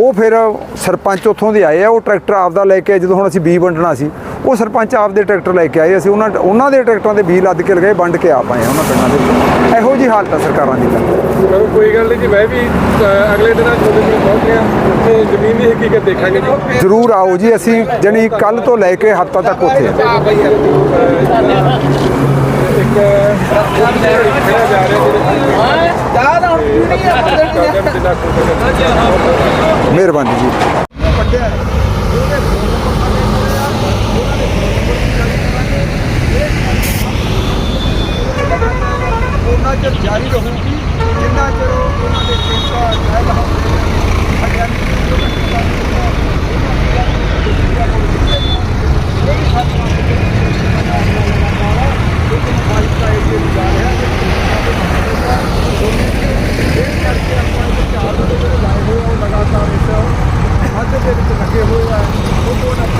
S3: ਉਹ ਫਿਰ ਸਰਪੰਚ ਉੱਥੋਂ ਦੇ ਆਏ ਆ ਉਹ ਟਰੈਕਟਰ ਆਪਦਾ ਲੈ ਕੇ ਜਦੋਂ ਹੁਣ ਅਸੀਂ ਬੀ ਵੰਡਣਾ ਸੀ ਉਹ ਸਰਪੰਚ ਆਪਦੇ ਟਰੈਕਟਰ ਲੈ ਕੇ ਆਏ ਅਸੀਂ ਉਹਨਾਂ ਉਹਨਾਂ ਦੇ ਟਰੈਕਟਰਾਂ ਦੇ ਬੀ ਲੱਦ ਕੇ ਲਗਾਏ ਵੰਡ ਕੇ ਆਪ ਆਏ ਆ ਉਹਨਾਂ ਪਿੰਡਾਂ ਦੇ ਇਹੋ ਜੀ ਹਾਲਤ ਆ ਸਰਕਾਰਾਂ ਦੀ ਤਾਂ।
S1: ਕੋਈ ਗੱਲ ਨਹੀਂ ਜੀ ਮੈਂ ਵੀ ਅਗਲੇ ਦਿਨਾਂ ਤੁਹਾਡੇ ਕੋਲ ਪਹੁੰਚ ਗਿਆ ਉੱਥੇ ਜ਼ਮੀਨ ਦੀ ਹਕੀਕਤ ਦੇਖਾਂਗੇ ਜੀ।
S3: ਜ਼ਰੂਰ ਆਓ ਜੀ ਅਸੀਂ ਜਣੀ ਕੱਲ ਤੋਂ ਲੈ ਕੇ ਹਫ਼ਤਾ ਤੱਕ ਉੱਥੇ ਆ।
S1: ਇੱਕ ਖੜਾ ਜਾ ਰਿਹਾ ਜਿਹੜੇ
S3: ਮਿਹਰਬਾਨੀ ਜੀ ਉਹਨਾਂ ਚਿਰ ਜਾਰੀ ਰਹੂਗੀ ਜਿੰਨਾ ਚਿਰ ਉਹਨਾਂ ਦੇ ਖੇਤਾਂ ਰਹਿ ਲਗਾਤਾਰ ਇਸ ਹੱਦ ਦੇ ਵਿੱਚ ਲੱਗੇ ਹੋਏ ਆ। ਉਹ ਤੋਂ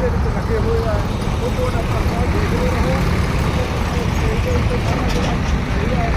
S3: ਦੇ ਵਿੱਚ ਲੱਗੇ ਹੋਏ ਆ। ਉਹ ਕੋਲ ਆਪਾਂ ਸਾਰਾ ਦੇਖ ਰਹੇ ਹੋ ਤੇ ਇਹ ਤੋਂ ਸਾਰਾ ਜਿਹੜਾ ਹੈ।